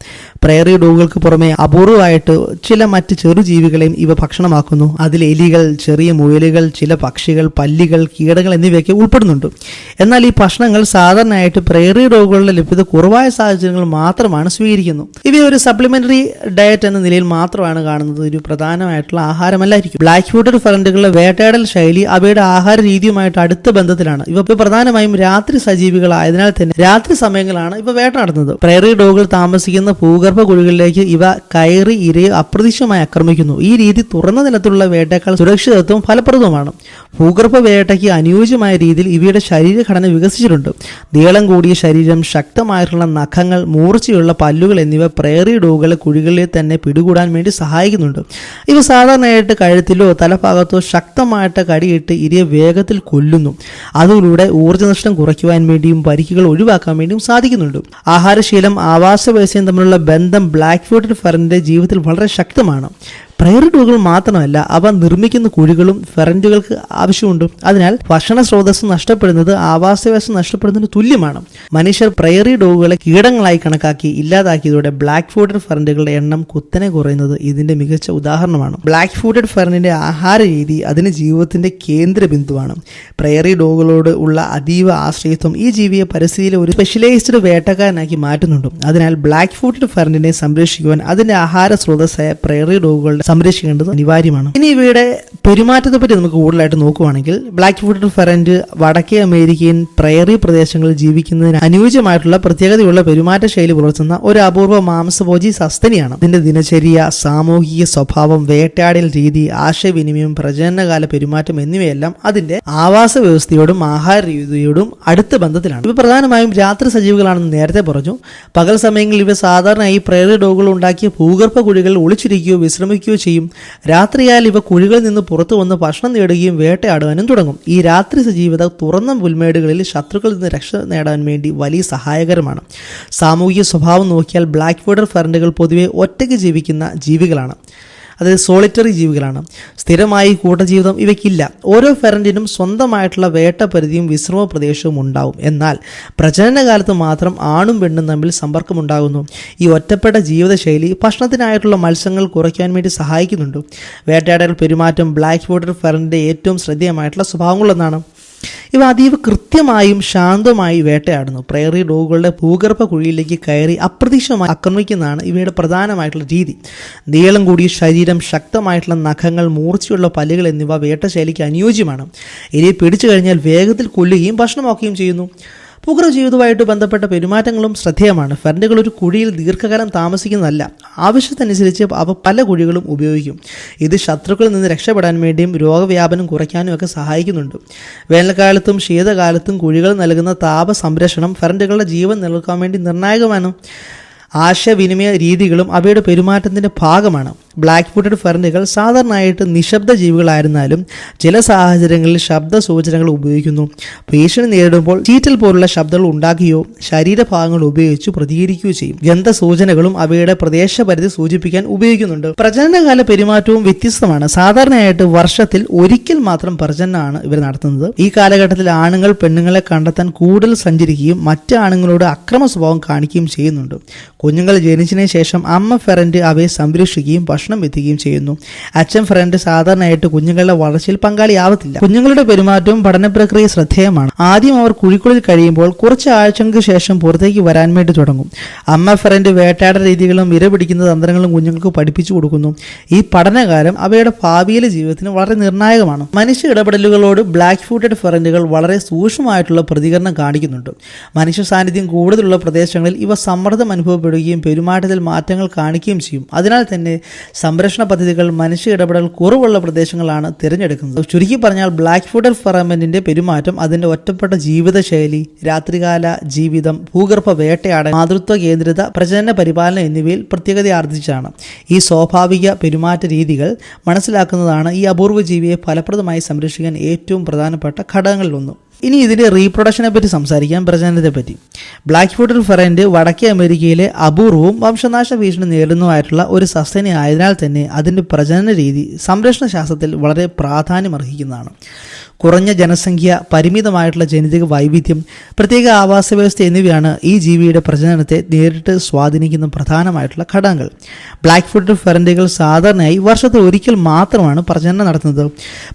Speaker 1: പ്രയറി ഡോഗുകൾക്ക് പുറമെ അപൂർവമായിട്ട് ചില മറ്റ് ചെറു ജീവികളെയും ഇവ ഭക്ഷണമാക്കുന്നു. അതിൽ എലികൾ ചെറിയ മുയലുകൾ ചില പക്ഷികൾ പല്ലികൾ കീടങ്ങൾ എന്നിവയൊക്കെ ഉൾപ്പെടുന്നുണ്ട്. എന്നാൽ ഈ ഭക്ഷണങ്ങൾ സാധാരണയായിട്ട് പ്രയറി ഡോഗുകളുടെ ലഭ്യത കുറവായ സാഹചര്യങ്ങൾ മാത്രമാണ് സ്വീകരിക്കുന്നു. ഇവയെ ഒരു സപ്ലിമെന്ററി ഡയറ്റ് എന്ന നിലയിൽ മാത്രമാണ് കാണുന്നത്. ഒരു പ്രധാനമായിട്ടുള്ള ആഹാരമല്ലായിരിക്കും. ബ്ലാക്ക് ഫുഡഡ് ഫറണ്ടുകളുടെ വേട്ടയാടൽ ശൈലി അവയുടെ ആഹാര രീതിയുമായിട്ട് അടുത്ത ബന്ധത്തിലാണ്. ഇവ പ്രധാനമായും രാത്രി സജീവികളായതിനാൽ തന്നെ രാത്രി സമയങ്ങളാണ് ഇവ വേട്ടയാടുന്നത് പ്രയറി ഡോഗുകൾ താമസിക്കുന്ന ഭൂഗർഭ കുഴികളിലേക്ക് ഇവ കയറി ഇരയെ അപ്രതീക്ഷിതമായി ആക്രമിക്കുന്നു. ഈ രീതി തുറന്ന നിലത്തുള്ള വേട്ടയേക്കാൾ സുരക്ഷിതത്വം ഫലപ്രദവുമാണ്. ഭൂഗർഭ വേട്ടയ്ക്ക് അനുയോജ്യമായ രീതിയിൽ ഇവയുടെ ശരീരഘടന വികസിച്ചിട്ടുണ്ട്. നീളം കൂടിയ ശരീരം ശക്തമായിട്ടുള്ള നഖങ്ങൾ മൂർച്ചയുള്ള പല്ലുകൾ എന്നിവ പ്രേറി ഡോഗുകളെ കുഴികളിൽ തന്നെ പിടികൂടാൻ വേണ്ടി സഹായിക്കുന്നുണ്ട്. ഇവ സാധാരണയായിട്ട് കഴുത്തിലോ തലഭാഗത്തോ ശക്തമായിട്ട് കടിയിട്ട് ഇരയെ വേഗത്തിൽ കൊല്ലുന്നു. അതിലൂടെ ഊർജനഷ്ടം കുറയ്ക്കുവാൻ വേണ്ടിയും പരിക്കുകൾ ഒഴിവാക്കാൻ വേണ്ടിയും സാധിക്കുന്നുണ്ട്. ആഹാരശീലം ആവാസ വ്യവസ്ഥയും തമ്മിലുള്ള ബന്ധം ബ്ലാക്ക് ഫുഡ് ഫെറിന്റെ ജീവിതത്തിൽ വളരെ ശക്തമാണ്. പ്രയർ ഡോഗുകൾ മാത്രമല്ല അവ നിർമ്മിക്കുന്ന കുഴികളും ഫെറന്റുകൾക്ക് ആവശ്യമുണ്ട്. അതിനാൽ ഭക്ഷണ സ്രോതസ് നഷ്ടപ്പെടുന്നത് ആവാസ വ്യവസ്ഥ നഷ്ടപ്പെടുന്നതിന് തുല്യമാണ്. മനുഷ്യർ പ്രയറി ഡോഗുകളെ കീടങ്ങളായി കണക്കാക്കി ഇല്ലാതാക്കിയതോടെ ബ്ലാക്ക് ഫുഡഡ് ഫെറന്റുകളുടെ എണ്ണം കുത്തനെ കുറയുന്നത് ഇതിന്റെ മികച്ച ഉദാഹരണമാണ്. ബ്ലാക്ക് ഫുഡഡ് ഫെറന്റിന്റെ ആഹാര രീതി അതിന് ജീവിതത്തിന്റെ കേന്ദ്ര ബിന്ദുവാണ്. പ്രയറി ഡോഗുകളോട് ഉള്ള അതീവ ആശ്രയത്വം ഈ ജീവിയെ പരിസ്ഥിതിയിലെ ഒരു സ്പെഷ്യലൈസ്ഡ് വേട്ടക്കാരനാക്കി മാറ്റുന്നുണ്ട്. അതിനാൽ ബ്ലാക്ക് ഫുഡഡ് ഫെറന്റിനെ സംരക്ഷിക്കുവാൻ അതിന്റെ ആഹാര സ്രോതസ്സായ പ്രയറി ഡോഗുകളുടെ സംരക്ഷിക്കേണ്ടത് അനിവാര്യമാണ്. ഇനി ഇവയുടെ പെരുമാറ്റത്തെ പറ്റി നമുക്ക് കൂടുതലായിട്ട് നോക്കുവാണെങ്കിൽ ബ്ലാക്ക് ഫുഡ് ഫെറന്റ് വടക്കേ അമേരിക്കൻ പ്രയറി പ്രദേശങ്ങളിൽ ജീവിക്കുന്നതിന് അനുയോജ്യമായിട്ടുള്ള പ്രത്യേകതയുള്ള പെരുമാറ്റ ശൈലി പുലർത്തുന്ന ഒരു അപൂർവ മാംസഭോജി സസ്തനിയാണ്. ഇതിന്റെ ദിനചര്യ സാമൂഹിക സ്വഭാവം വേട്ടയാടൽ രീതി ആശയവിനിമയം പ്രജനനകാല പെരുമാറ്റം എന്നിവയെല്ലാം അതിന്റെ ആവാസ വ്യവസ്ഥയോടും ആഹാര രീതിയോടും അടുത്ത ബന്ധത്തിലാണ്. ഇവ പ്രധാനമായും രാത്രി സജീവികളാണെന്ന് നേരത്തെ പറഞ്ഞു. പകൽ സമയങ്ങളിൽ ഇവ സാധാരണയായി പ്രയറി ഡോഗുകൾ ഉണ്ടാക്കിയ ഭൂഗർഭ കുഴികളിൽ ഒളിച്ചിരിക്കുകയോ വിശ്രമിക്കുകയോ ചെയ്യും. രാത്രിയാൽ ഇവ കുഴികളിൽ നിന്ന് പുറത്തു വന്ന് ഭക്ഷണം നേടുകയും വേട്ടയാടുവാനും തുടങ്ങും. ഈ രാത്രി സജീവത തുറന്ന പുൽമേടുകളിൽ ശത്രുക്കളിൽ നിന്ന് രക്ഷ നേടാൻ വേണ്ടി വലിയ സഹായകരമാണ്. സാമൂഹിക സ്വഭാവം നോക്കിയാൽ ബ്ലാക്ക് വോഡർ ഫറന്റുകൾ പൊതുവെ ഒറ്റയ്ക്ക് ജീവിക്കുന്ന ജീവികളാണ്. അതായത് സോളിറ്ററി ജീവികളാണ്. സ്ഥിരമായി കൂട്ടജീവിതം ഇവയ്ക്കില്ല. ഓരോ ഫെറന്റിനും സ്വന്തമായിട്ടുള്ള വേട്ടപരിധിയും വിശ്രമ പ്രദേശവും ഉണ്ടാവും. എന്നാൽ പ്രജനനകാലത്ത് മാത്രം ആണും പെണ്ണും തമ്മിൽ സമ്പർക്കമുണ്ടാകുന്നു. ഈ ഒറ്റപ്പെട്ട ജീവിതശൈലി ഭക്ഷണത്തിനായിട്ടുള്ള മത്സ്യങ്ങൾ കുറയ്ക്കാൻ വേണ്ടി സഹായിക്കുന്നുണ്ട്. വേട്ടയാടൽ പെരുമാറ്റം ബ്ലാക്ക് വാട്ടർ ഫെറന്റിന്റെ ഏറ്റവും ശ്രദ്ധേയമായിട്ടുള്ള സ്വഭാവങ്ങളൊന്നാണ് ഇവ അതീവ കൃത്യമായും ശാന്തമായി വേട്ടയാടുന്നു. പ്രയറി ഡോഗുകളുടെ ഭൂഗർഭ കുഴിയിലേക്ക് കയറി അപ്രതീക്ഷിതമായി ആക്രമിക്കുന്നതാണ് ഇവയുടെ പ്രധാനമായിട്ടുള്ള രീതി. നീളം കൂടിയ ശരീരം ശക്തമായിട്ടുള്ള നഖങ്ങൾ മൂർച്ചയുള്ള പല്ലുകൾ എന്നിവ വേട്ടശൈലിക്ക് അനുയോജ്യമാണ്. ഇനി പിടിച്ചു കഴിഞ്ഞാൽ വേഗത്തിൽ കൊല്ലുകയും ഭക്ഷണമാക്കുകയും ചെയ്യുന്നു. പുകറ ജീവിതവുമായിട്ട് ബന്ധപ്പെട്ട പെരുമാറ്റങ്ങളും ശ്രദ്ധേയമാണ്. ഫെറന്റുകൾ ഒരു കുഴിയിൽ ദീർഘകാലം താമസിക്കുന്നതല്ല. ആവശ്യത്തിനനുസരിച്ച് അവ പല കുഴികളും ഉപയോഗിക്കും. ഇത് ശത്രുക്കളിൽ നിന്ന് രക്ഷപ്പെടാൻ വേണ്ടിയും രോഗവ്യാപനം കുറയ്ക്കാനും ഒക്കെ സഹായിക്കുന്നുണ്ട്. വേനൽക്കാലത്തും ശീതകാലത്തും കുഴികൾ നൽകുന്ന താപ സംരക്ഷണം ഫെറന്റുകളുടെ ജീവൻ നിലനിൽക്കാൻ വേണ്ടി നിർണായകമാണ്. ആശയവിനിമയ രീതികളും അവയുടെ പെരുമാറ്റത്തിന്റെ ഭാഗമാണ്. ബ്ലാക്ക് ഫുട്ടഡ് ഫെർണികൾ സാധാരണയായിട്ട് നിശബ്ദ ജീവികളായിരുന്നാലും ചില സാഹചര്യങ്ങളിൽ ശബ്ദ സൂചനകൾ ഉപയോഗിക്കുന്നു. ഭീഷണി നേരിടുമ്പോൾ ചീറ്റൽ പോലുള്ള ശബ്ദങ്ങൾ ഉണ്ടാക്കുകയോ ശരീരഭാഗങ്ങൾ ഉപയോഗിച്ച് പ്രതികരിക്കുകയോ ചെയ്യും. ഗന്ധ സൂചനകളും അവയുടെ പ്രദേശപരിധി സൂചിപ്പിക്കാൻ ഉപയോഗിക്കുന്നുണ്ട്. പ്രജനനകാല പെരുമാറ്റവും വ്യത്യസ്തമാണ്. സാധാരണയായിട്ട് വർഷത്തിൽ ഒരിക്കൽ മാത്രം പ്രജനനമാണ് ഇവർ നടത്തുന്നത്. ഈ കാലഘട്ടത്തിൽ ആണുങ്ങൾ പെണ്ണുങ്ങളെ കണ്ടെത്താൻ കൂടുതൽ സഞ്ചരിക്കുകയും മറ്റ് ആണുങ്ങളോട് അക്രമ സ്വഭാവം കാണിക്കുകയും ചെയ്യുന്നുണ്ട്. കുഞ്ഞുങ്ങൾ ജനിച്ചതിന് ശേഷം അമ്മ ഫെറന്റ് അവയെ സംരക്ഷിക്കുകയും ഭക്ഷണം എത്തിക്കുകയും ചെയ്യുന്നു. അച്ഛൻ ഫ്രണ്ട് സാധാരണയായിട്ട് കുഞ്ഞുങ്ങളുടെ വളർച്ചയിൽ പങ്കാളിയാവത്തില്ല. കുഞ്ഞുങ്ങളുടെ പെരുമാറ്റവും പഠന പ്രക്രിയ ശ്രദ്ധേയമാണ്. ആദ്യം അവർ കുഴിക്കുള്ളിൽ കഴിയുമ്പോൾ കുറച്ച് ആഴ്ചകൾക്ക് ശേഷം പുറത്തേക്ക് വരാൻ വേണ്ടി തുടങ്ങും. അമ്മ ഫ്രണ്ട് വേട്ടയാട രീതികളും ഇര പിടിക്കുന്ന തന്ത്രങ്ങളും കുഞ്ഞുങ്ങൾക്ക് പഠിപ്പിച്ചു കൊടുക്കുന്നു. ഈ പഠനകാലം അവയുടെ ഭാവിയിലെ ജീവിതത്തിന് വളരെ നിർണായകമാണ്. മനുഷ്യ ഇടപെടലുകളോട് ബ്ലാക്ക് ഫൂട്ടഡ് ഫെറന്റുകൾ വളരെ സൂക്ഷ്മമായിട്ടുള്ള പ്രതികരണം കാണിക്കുന്നുണ്ട്. മനുഷ്യ സാന്നിധ്യം കൂടുതലുള്ള പ്രദേശങ്ങളിൽ ഇവ സമ്മർദ്ദം അനുഭവപ്പെടുകയും പെരുമാറ്റത്തിൽ മാറ്റങ്ങൾ കാണിക്കുകയും ചെയ്യും. അതിനാൽ തന്നെ സംരക്ഷണ പദ്ധതികൾ മനുഷ്യ ഇടപെടൽ കുറവുള്ള പ്രദേശങ്ങളാണ് തിരഞ്ഞെടുക്കുന്നത്. ചുരുക്കി പറഞ്ഞാൽ ബ്ലാക്ക് ഫുഡൽ ഫെറമെന്റിന്റെ പെരുമാറ്റം അതിന്റെ ഒറ്റപ്പെട്ട ജീവിതശൈലി രാത്രികാല ജീവിതം ഭൂഗർഭ വേട്ടയാടൽ മാതൃത്വ കേന്ദ്രിത പ്രജനന പരിപാലനം എന്നിവയിൽ പ്രത്യേകത ആർജിച്ചാണ്. ഈ സ്വാഭാവിക പെരുമാറ്റ രീതികൾ മനസ്സിലാക്കുന്നതാണ് ഈ അപൂർവ ജീവിയെ ഫലപ്രദമായി സംരക്ഷിക്കാൻ ഏറ്റവും പ്രധാനപ്പെട്ട ഘടകങ്ങളിലൊന്നും. ഇനി ഇതിന്റെ റീപ്രൊഡക്ഷനെ പറ്റി സംസാരിക്കാം പ്രജനനത്തെ പറ്റി. ബ്ലാക്ക് ഫുട്ടർ ഫെറന്റ് വടക്കേ അമേരിക്കയിലെ അപൂർവവും വംശനാശ ഭീഷണി നേരിടുന്നതുമായിട്ടുള്ള ഒരു സസ്തനി ആയതിനാൽ തന്നെ അതിന്റെ പ്രജനന രീതി സംരക്ഷണ ശാസ്ത്രത്തിൽ വളരെ പ്രാധാന്യമർഹിക്കുന്നതാണ്. കുറഞ്ഞ ജനസംഖ്യ പരിമിതമായിട്ടുള്ള ജനിതക വൈവിധ്യം പ്രത്യേക ആവാസ വ്യവസ്ഥ എന്നിവയാണ് ഈ ജീവിയുടെ പ്രജനനത്തെ നേരിട്ട് സ്വാധീനിക്കുന്ന പ്രധാനമായിട്ടുള്ള ഘടകങ്ങൾ. ബ്ലാക്ക് ഫുഡ് ഫെറന്റുകൾ സാധാരണയായി വർഷത്തിൽ ഒരിക്കൽ മാത്രമാണ് പ്രജനനം നടത്തുന്നത്.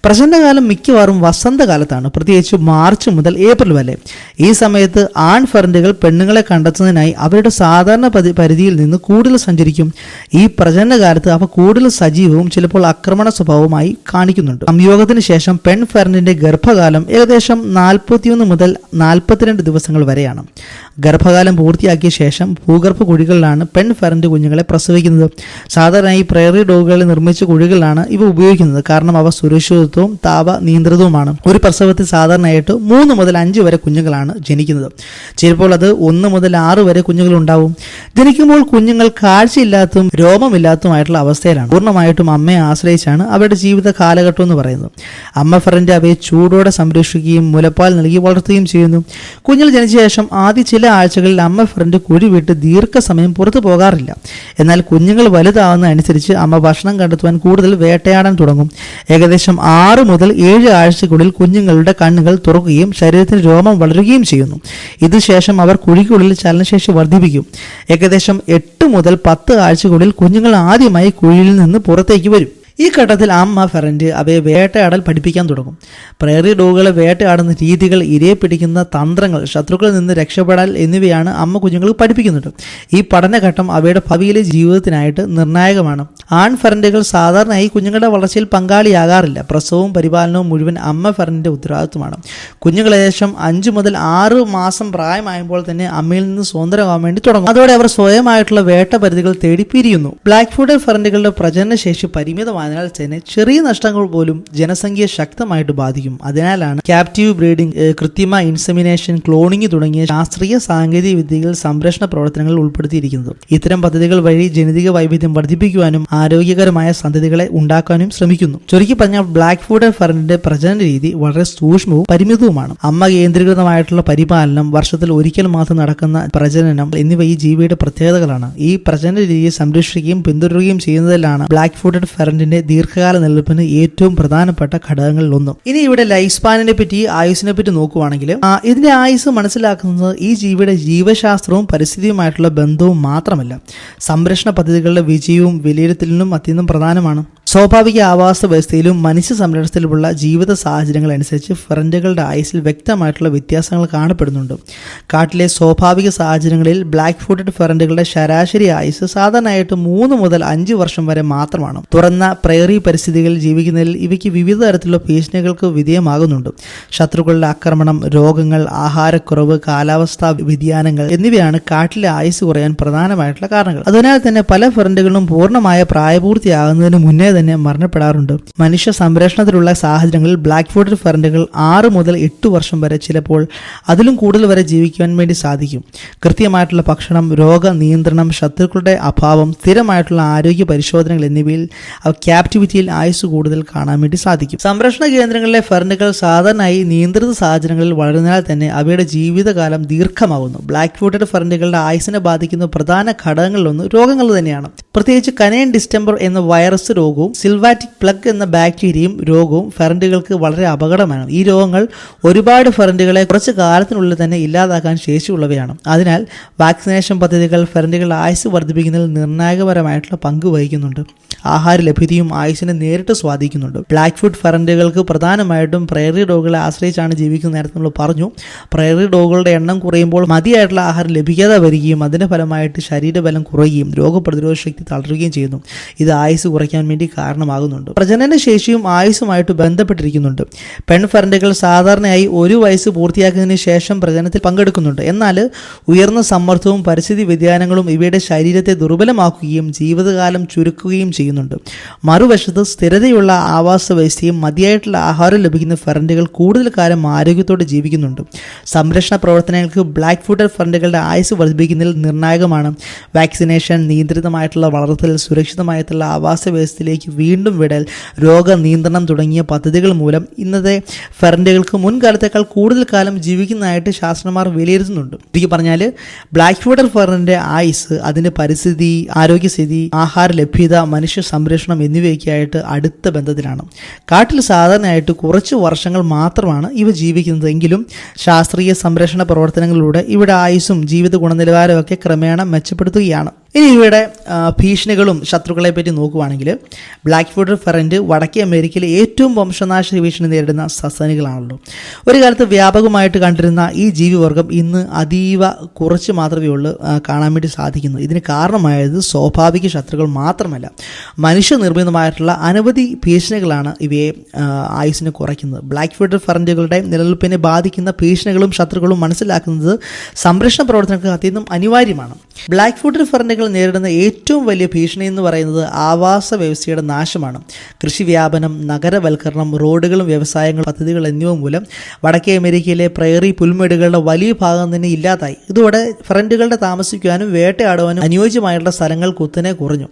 Speaker 1: പ്രജനനകാലം മിക്കവാറും വസന്തകാലത്താണ് പ്രത്യേകിച്ച് മാർച്ച് മുതൽ ഏപ്രിൽ വരെ. ഈ സമയത്ത് ആൺ ഫെറന്റുകൾ പെണ്ണുങ്ങളെ കണ്ടെത്തുന്നതിനായി അവരുടെ സാധാരണ പരിധിയിൽ നിന്ന് കൂടുതൽ സഞ്ചരിക്കും. ഈ പ്രജനനകാലത്ത് അവ കൂടുതൽ സജീവവും ചിലപ്പോൾ ആക്രമണ സ്വഭാവവുമായി കാണിക്കുന്നുണ്ട്. സംയോഗത്തിന് ശേഷം പെൺ ഫെറന്റിന്റെ ഗർഭകാലം ഏകദേശം നാൽപ്പത്തിയൊന്ന് മുതൽ നാൽപ്പത്തിരണ്ട് ദിവസങ്ങൾ വരെയാണ്. ഗർഭകാലം പൂർത്തിയാക്കിയ ശേഷം ഭൂഗർഭ കുഴികളിലാണ് പെൺ ഫെറന്റ് കുഞ്ഞുങ്ങളെ പ്രസവിക്കുന്നത്. സാധാരണയായി പ്രയറി ഡോഗുകളെ നിർമ്മിച്ച കുഴികളിലാണ് ഇവ ഉപയോഗിക്കുന്നത്. കാരണം അവ സുരക്ഷിതത്വവും താപ നിയന്ത്രിതവുമാണ്. ഒരു പ്രസവത്തിൽ സാധാരണയായിട്ട് മൂന്ന് മുതൽ അഞ്ച് വരെ കുഞ്ഞുങ്ങളാണ് ജനിക്കുന്നത്. ചിലപ്പോൾ അത് ഒന്ന് മുതൽ ആറ് വരെ കുഞ്ഞുങ്ങൾ ഉണ്ടാവും ജനിക്കുമ്പോൾ കുഞ്ഞുങ്ങൾ കാഴ്ചയില്ലാത്തതും രോമമില്ലാത്തതുമായിട്ടുള്ള അവസ്ഥയിലാണ്. പൂർണമായിട്ടും അമ്മയെ ആശ്രയിച്ചാണ് അവരുടെ ജീവിത കാലഘട്ടം എന്ന് പറയുന്നത്. അമ്മ ഫെറന്റെ അവയെ ചൂടോടെ സംരക്ഷിക്കുകയും മുലപ്പാൽ നൽകി വളർത്തുകയും ചെയ്യുന്നു. കുഞ്ഞിൽ ജനിച്ച ശേഷം ആദ്യ ചില ആഴ്ചകളിൽ അമ്മ ഫ്രണ്ട് കുഴി വിട്ട് ദീർഘസമയം പുറത്തു പോകാറില്ല. എന്നാൽ കുഞ്ഞുങ്ങൾ വലുതാവുന്ന അനുസരിച്ച് അമ്മ ഭക്ഷണം കണ്ടെത്തുവാൻ കൂടുതൽ വേട്ടയാടാൻ തുടങ്ങും. ഏകദേശം ആറ് മുതൽ ഏഴ് ആഴ്ചക്കുള്ളിൽ കുഞ്ഞുങ്ങളുടെ കണ്ണുകൾ തുറക്കുകയും ശരീരത്തിന് രോമം വളരുകയും ചെയ്യുന്നു. ഇതിനുശേഷം അവർ കുഴിക്കുള്ളിൽ ചലനശേഷി വർദ്ധിപ്പിക്കും. ഏകദേശം എട്ട് മുതൽ പത്ത് ആഴ്ചകളിൽ കുഞ്ഞുങ്ങൾ ആദ്യമായി കുഴിയിൽ നിന്ന് പുറത്തേക്ക് വരും. ഈ ഘട്ടത്തിൽ അമ്മ ഫെറന്റ് അവയെ വേട്ടയാടൽ പഠിപ്പിക്കാൻ തുടങ്ങും. പ്രേറി ഡോഗുകളെ വേട്ടയാടുന്ന രീതികൾ ഇരയെ പിടിക്കുന്ന തന്ത്രങ്ങൾ ശത്രുക്കളിൽ നിന്ന് രക്ഷപ്പെടാൻ എന്നിവയാണ് അമ്മ കുഞ്ഞുങ്ങൾക്ക് പഠിപ്പിക്കുന്നത്. ഈ പഠനഘട്ടം അവയുടെ ഭാവിയിലെ ജീവിതത്തിനായിട്ട് നിർണായകമാണ്. ആൺ ഫെറന്റുകൾ സാധാരണയായി കുഞ്ഞുങ്ങളുടെ വളർച്ചയിൽ പങ്കാളിയാകാറില്ല. പ്രസവവും പരിപാലനവും മുഴുവൻ അമ്മ ഫെറന്റിന്റെ ഉത്തരവാദിത്വമാണ്. കുഞ്ഞുങ്ങൾ ഏകദേശം അഞ്ച് മുതൽ ആറ് മാസം പ്രായമായപ്പോൾ തന്നെ അമ്മയിൽ നിന്ന് സ്വതന്ത്രമാകാൻ വേണ്ടി തുടങ്ങും. അതോടെ അവർ സ്വയമായിട്ടുള്ള വേട്ട പരിധികൾ തേടി പിരിയുന്നു ബ്ലാക്ക് ഫുഡ് ഫെറന്റുകളുടെ പ്രജനനശേഷി പരിമിതമായതിനാൽ തന്നെ ചെറിയ നഷ്ടങ്ങൾ പോലും ജനസംഖ്യയെ ശക്തമായിട്ട് ബാധിക്കും. അതിനാലാണ് ക്യാപ്റ്റീവ് ബ്രീഡിംഗ് കൃത്രിമ ഇൻസെമിനേഷൻ ക്ലോണിംഗ് തുടങ്ങിയ ശാസ്ത്രീയ സാങ്കേതിക വിദ്യകൾ സംരക്ഷണ പ്രവർത്തനങ്ങൾ ഉൾപ്പെടുത്തിയിരിക്കുന്നത്. ഇത്തരം പദ്ധതികൾ വഴി ജനിതക വൈവിധ്യം വർദ്ധിപ്പിക്കുവാനും ആരോഗ്യകരമായ സന്തതികളെ ഉണ്ടാക്കാനും ശ്രമിക്കുന്നു. ചുരുക്കി പറഞ്ഞാൽ ബ്ലാക്ക് ഫുഡ് ഫറിന്റെ പ്രചരണ രീതി വളരെ സൂക്ഷ്മവും പരിമിതവുമാണ്. അമ്മ കേന്ദ്രീകൃതമായിട്ടുള്ള പരിപാലനം വർഷത്തിൽ ഒരിക്കൽ മാത്രം നടക്കുന്ന പ്രജനനം എന്നിവ ഈ ജീവിയുടെ പ്രത്യേകതകളാണ്. ഈ പ്രജനന രീതിയെ സംരക്ഷിക്കുകയും പിന്തുടരുകയും ചെയ്യുന്നതിലാണ് ബ്ലാക്ക് ഫുഡ് ഫെറന്റിന്റെ ദീർഘകാല നിലനിൽപ്പിന് ഏറ്റവും പ്രധാനപ്പെട്ട ഘടകങ്ങളിൽ ഒന്നും ഇനി ഇവിടെ ലൈഫ് സ്പാനിനെ പറ്റി ആയുസിനെ പറ്റി നോക്കുവാണെങ്കിൽ ഇതിന്റെ ആയുസ് മനസ്സിലാക്കുന്നത് ഈ ജീവിയുടെ ജീവശാസ്ത്രവും പരിസ്ഥിതിയുമായിട്ടുള്ള ബന്ധവും മാത്രമല്ല. സംരക്ഷണ പദ്ധതികളുടെ വിജയവും വിലയിരുത്തലിനും അത്യന്തം പ്രധാനമാണ്. സ്വാഭാവിക ആവാസ വ്യവസ്ഥയിലും മനുഷ്യ സംരക്ഷണത്തിലുമുള്ള ജീവിത സാഹചര്യങ്ങൾ അനുസരിച്ച് ഫെറന്റുകളുടെ ആയുസിൽ വ്യക്തമായിട്ടുള്ള വ്യത്യാസങ്ങൾ കാണപ്പെടുന്നുണ്ട്. കാട്ടിലെ സ്വാഭാവിക സാഹചര്യങ്ങളിൽ ബ്ലാക്ക് ഫുട്ടഡ് ഫ്രണ്ടുകളുടെ ശരാശരി ആയുസ് സാധാരണയായിട്ട് മൂന്ന് മുതൽ അഞ്ച് വർഷം വരെ മാത്രമാണ്. തുറന്ന പ്രയറി പരിസ്ഥിതികളിൽ ജീവിക്കുന്നതിൽ ഇവയ്ക്ക് വിവിധ തരത്തിലുള്ള ഭീഷണികൾക്ക് വിധേയമാകുന്നുണ്ട്. ശത്രുക്കളുടെ ആക്രമണം രോഗങ്ങൾ ആഹാരക്കുറവ് കാലാവസ്ഥാ വ്യതിയാനങ്ങൾ എന്നിവയാണ് കാട്ടിലെ ആയുസ് കുറയാൻ പ്രധാനമായിട്ടുള്ള കാരണങ്ങൾ. അതിനാൽ തന്നെ പല ഫ്രണ്ടുകളും പൂർണമായ പ്രായപൂർത്തിയാകുന്നതിന് മുന്നേ തന്നെ മരണപ്പെടാറുണ്ട്. മനുഷ്യ സംരക്ഷണത്തിലുള്ള സാഹചര്യങ്ങളിൽ ബ്ലാക്ക് ഫോർഡ് ഫറന്റുകൾ ആറ് മുതൽ എട്ട് വർഷം വരെ ചിലപ്പോൾ അതിലും കൂടുതൽ വരെ ജീവിക്കുവാൻ വേണ്ടി സാധിക്കും. കൃത്യമായിട്ടുള്ള ഭക്ഷണം രോഗ നിയന്ത്രണം ശത്രുക്കളുടെ അഭാവം സ്ഥിരമായിട്ടുള്ള ആരോഗ്യ പരിശോധനകൾ എന്നിവയിൽ ക്യാപ്റ്റിവിറ്റിയിൽ ആയുസ് കൂടുതൽ കാണാൻ വേണ്ടി സാധിക്കും. സംരക്ഷണ കേന്ദ്രങ്ങളിലെ ഫെറന്റുകൾ സാധാരണയായി നിയന്ത്രിത സാഹചര്യങ്ങളിൽ വളരുന്നതിനാൽ തന്നെ അവയുടെ ജീവിതകാലം ദീർഘമാകുന്നു. ബ്ലാക്ക് ഫോർഡ് ഫെറന്റുകളുടെ ആയുസിനെ ബാധിക്കുന്ന പ്രധാന ഘടകങ്ങളിലൊന്ന് രോഗങ്ങൾ തന്നെയാണ്. പ്രത്യേകിച്ച് കനയൻ ഡിസ്റ്റംബർ എന്ന വൈറസ് രോഗവും സിൽവാറ്റിക് പ്ലഗ് എന്ന ബാക്ടീരിയയും രോഗവും ഫെറന്റുകൾക്ക് വളരെ അപകടമാണ്. ഈ രോഗങ്ങൾ ഒരുപാട് ഫെറന്റുകളെ കുറച്ച് കാലത്തിനുള്ളിൽ തന്നെ ഇല്ലാതാക്കാൻ ശേഷിയുള്ളവയാണ്. അതിനാൽ വാക്സിനേഷൻ പദ്ധതികൾ ഫെറന്റുകളുടെ ആയുസ് വർദ്ധിപ്പിക്കുന്നതിൽ നിർണായകപരമായിട്ടുള്ള പങ്ക് വഹിക്കുന്നുണ്ട്. ആഹാര ലഭ്യതയും ആയുസിനെ നേരിട്ട് സ്വാധീനിക്കുന്നുണ്ട്. ബ്ലാക്ക് ഫുഡ് ഫെറന്റുകൾക്ക് പ്രധാനമായിട്ടും പ്രയറി ഡോഗുകളെ ആശ്രയിച്ചാണ് ജീവിക്കുന്ന നേരത്തെ നമ്മൾ പറഞ്ഞു. പ്രയറി ഡോഗുകളുടെ എണ്ണം കുറയുമ്പോൾ മതിയായിട്ടുള്ള ആഹാരം ലഭിക്കാതെ വരികയും അതിന്റെ ഫലമായിട്ട് ശരീരബലം കുറയുകയും രോഗപ്രതിരോധ ശക്തി തളരുകയും ചെയ്യുന്നു. ഇത് ആയുസ് കുറയ്ക്കാൻ വേണ്ടി കാരണമാകുന്നുണ്ട്. പ്രജനന ശേഷിയും ആയുസുമായിട്ട് ബന്ധപ്പെട്ടിരിക്കുന്നുണ്ട്. പെൺ ഫെറന്റുകൾ സാധാരണയായി ഒരു വയസ്സ് പൂർത്തിയാക്കുന്നതിന് ശേഷം പ്രജനനത്തിൽ പങ്കെടുക്കുന്നുണ്ട്. എന്നാൽ ഉയർന്ന സമ്മർദ്ദവും പരിസ്ഥിതി വ്യതിയാനങ്ങളും ഇവയുടെ ശരീരത്തെ ദുർബലമാക്കുകയും ജീവിതകാലം ചുരുക്കുകയും ചെയ്യുന്നുണ്ട്. മറുവശത്ത് സ്ഥിരതയുള്ള ആവാസ വ്യവസ്ഥയും മതിയായിട്ടുള്ള ആഹാരം ലഭിക്കുന്ന ഫെറന്റുകൾ കൂടുതൽ കാലം ആരോഗ്യത്തോടെ ജീവിക്കുന്നുണ്ട്. സംരക്ഷണ പ്രവർത്തനങ്ങൾക്ക് ബ്ലാക്ക് ഫുട്ടർ ഫെറന്റുകളുടെ ആയുസ് വർദ്ധിപ്പിക്കുന്നതിൽ നിർണായകമാണ്. വാക്സിനേഷൻ നിയന്ത്രിതമായിട്ടുള്ള വളർത്തൽ സുരക്ഷിതമായിട്ടുള്ള ആവാസ വ്യവസ്ഥയിലേക്ക് വീണ്ടും വിടൽ. രോഗ നിയന്ത്രണം തുടങ്ങിയ പദ്ധതികൾ മൂലം ഇന്നത്തെ ഫെറന്റുകൾക്ക് മുൻകാലത്തേക്കാൾ കൂടുതൽ കാലം ജീവിക്കുന്നതായിട്ട് ശാസ്ത്രജ്ഞന്മാർ വിലയിരുത്തുന്നുണ്ട്. ചുരുക്കി പറഞ്ഞാൽ ബ്ലാക്ക് വാട്ടർ ഫെറിന്റെ ആയുസ് അതിന്റെ പരിസ്ഥിതി ആരോഗ്യസ്ഥിതി ആഹാര ലഭ്യത മനുഷ്യ സംരക്ഷണം എന്നിവയൊക്കെയായിട്ട് അടുത്ത ബന്ധത്തിലാണ്. കാട്ടിൽ സാധാരണയായിട്ട് കുറച്ച് വർഷങ്ങൾ മാത്രമാണ് ഇവ ജീവിക്കുന്നത്. എങ്കിലും ശാസ്ത്രീയ സംരക്ഷണ പ്രവർത്തനങ്ങളിലൂടെ ഇവിടെ ആയുസ്സും ജീവിത ഗുണനിലവാരമൊക്കെ ക്രമേണ മെച്ചപ്പെടുത്തുകയാണ്. ഇനി ഇവയുടെ ഭീഷണികളും ശത്രുക്കളെ പറ്റി നോക്കുവാണെങ്കിൽ ബ്ലാക്ക് ഫുഡ് ഫെറന്റ് വടക്കേ അമേരിക്കയിലെ ഏറ്റവും വംശനാശ ഭീഷണി നേരിടുന്ന സസനികളാണല്ലോ ഒരു കാലത്ത് വ്യാപകമായിട്ട് കണ്ടിരുന്ന ഈ ജീവിവർഗം ഇന്ന് അതീവ കുറച്ച് മാത്രമേ ഉള്ളൂ കാണാൻ വേണ്ടി സാധിക്കുന്നു. ഇതിന് കാരണമായത് സ്വാഭാവിക ശത്രുക്കൾ മാത്രമല്ല മനുഷ്യനിർമ്മിതമായിട്ടുള്ള അനവധി ഭീഷണികളാണ് ഇവയെ ആയുസിനെ കുറയ്ക്കുന്നത്. ബ്ലാക്ക് ഫുഡ് ഫെറന്റുകളുടെ നിലനിൽപ്പിനെ ബാധിക്കുന്ന ഭീഷണികളും ശത്രുക്കളും മനസ്സിലാക്കുന്നത് സംരക്ഷണ പ്രവർത്തനങ്ങൾക്ക് അത്യന്തം അനിവാര്യമാണ്. ബ്ലാക്ക് ഫുഡ് ഫെറന്റുകൾ നേരിടുന്ന ഏറ്റവും വലിയ ഭീഷണി എന്ന് പറയുന്നത് ആവാസ വ്യവസ്ഥയുടെ നാശമാണ്. കൃഷി വ്യാപനം നഗരവൽക്കരണം റോഡുകളും വ്യവസായങ്ങളും പദ്ധതികൾ എന്നിവ മൂലം വടക്കേ അമേരിക്കയിലെ പ്രയറി പുൽമേടുകളുടെ വലിയ ഭാഗം തന്നെ ഇല്ലാതായി. ഇതോടെ ഫ്രണ്ടുകളുടെ താമസിക്കുവാനും വേട്ടയാടുവാനും അനുയോജ്യമായുള്ള സ്ഥലങ്ങൾ കുത്തനെ കുറഞ്ഞു.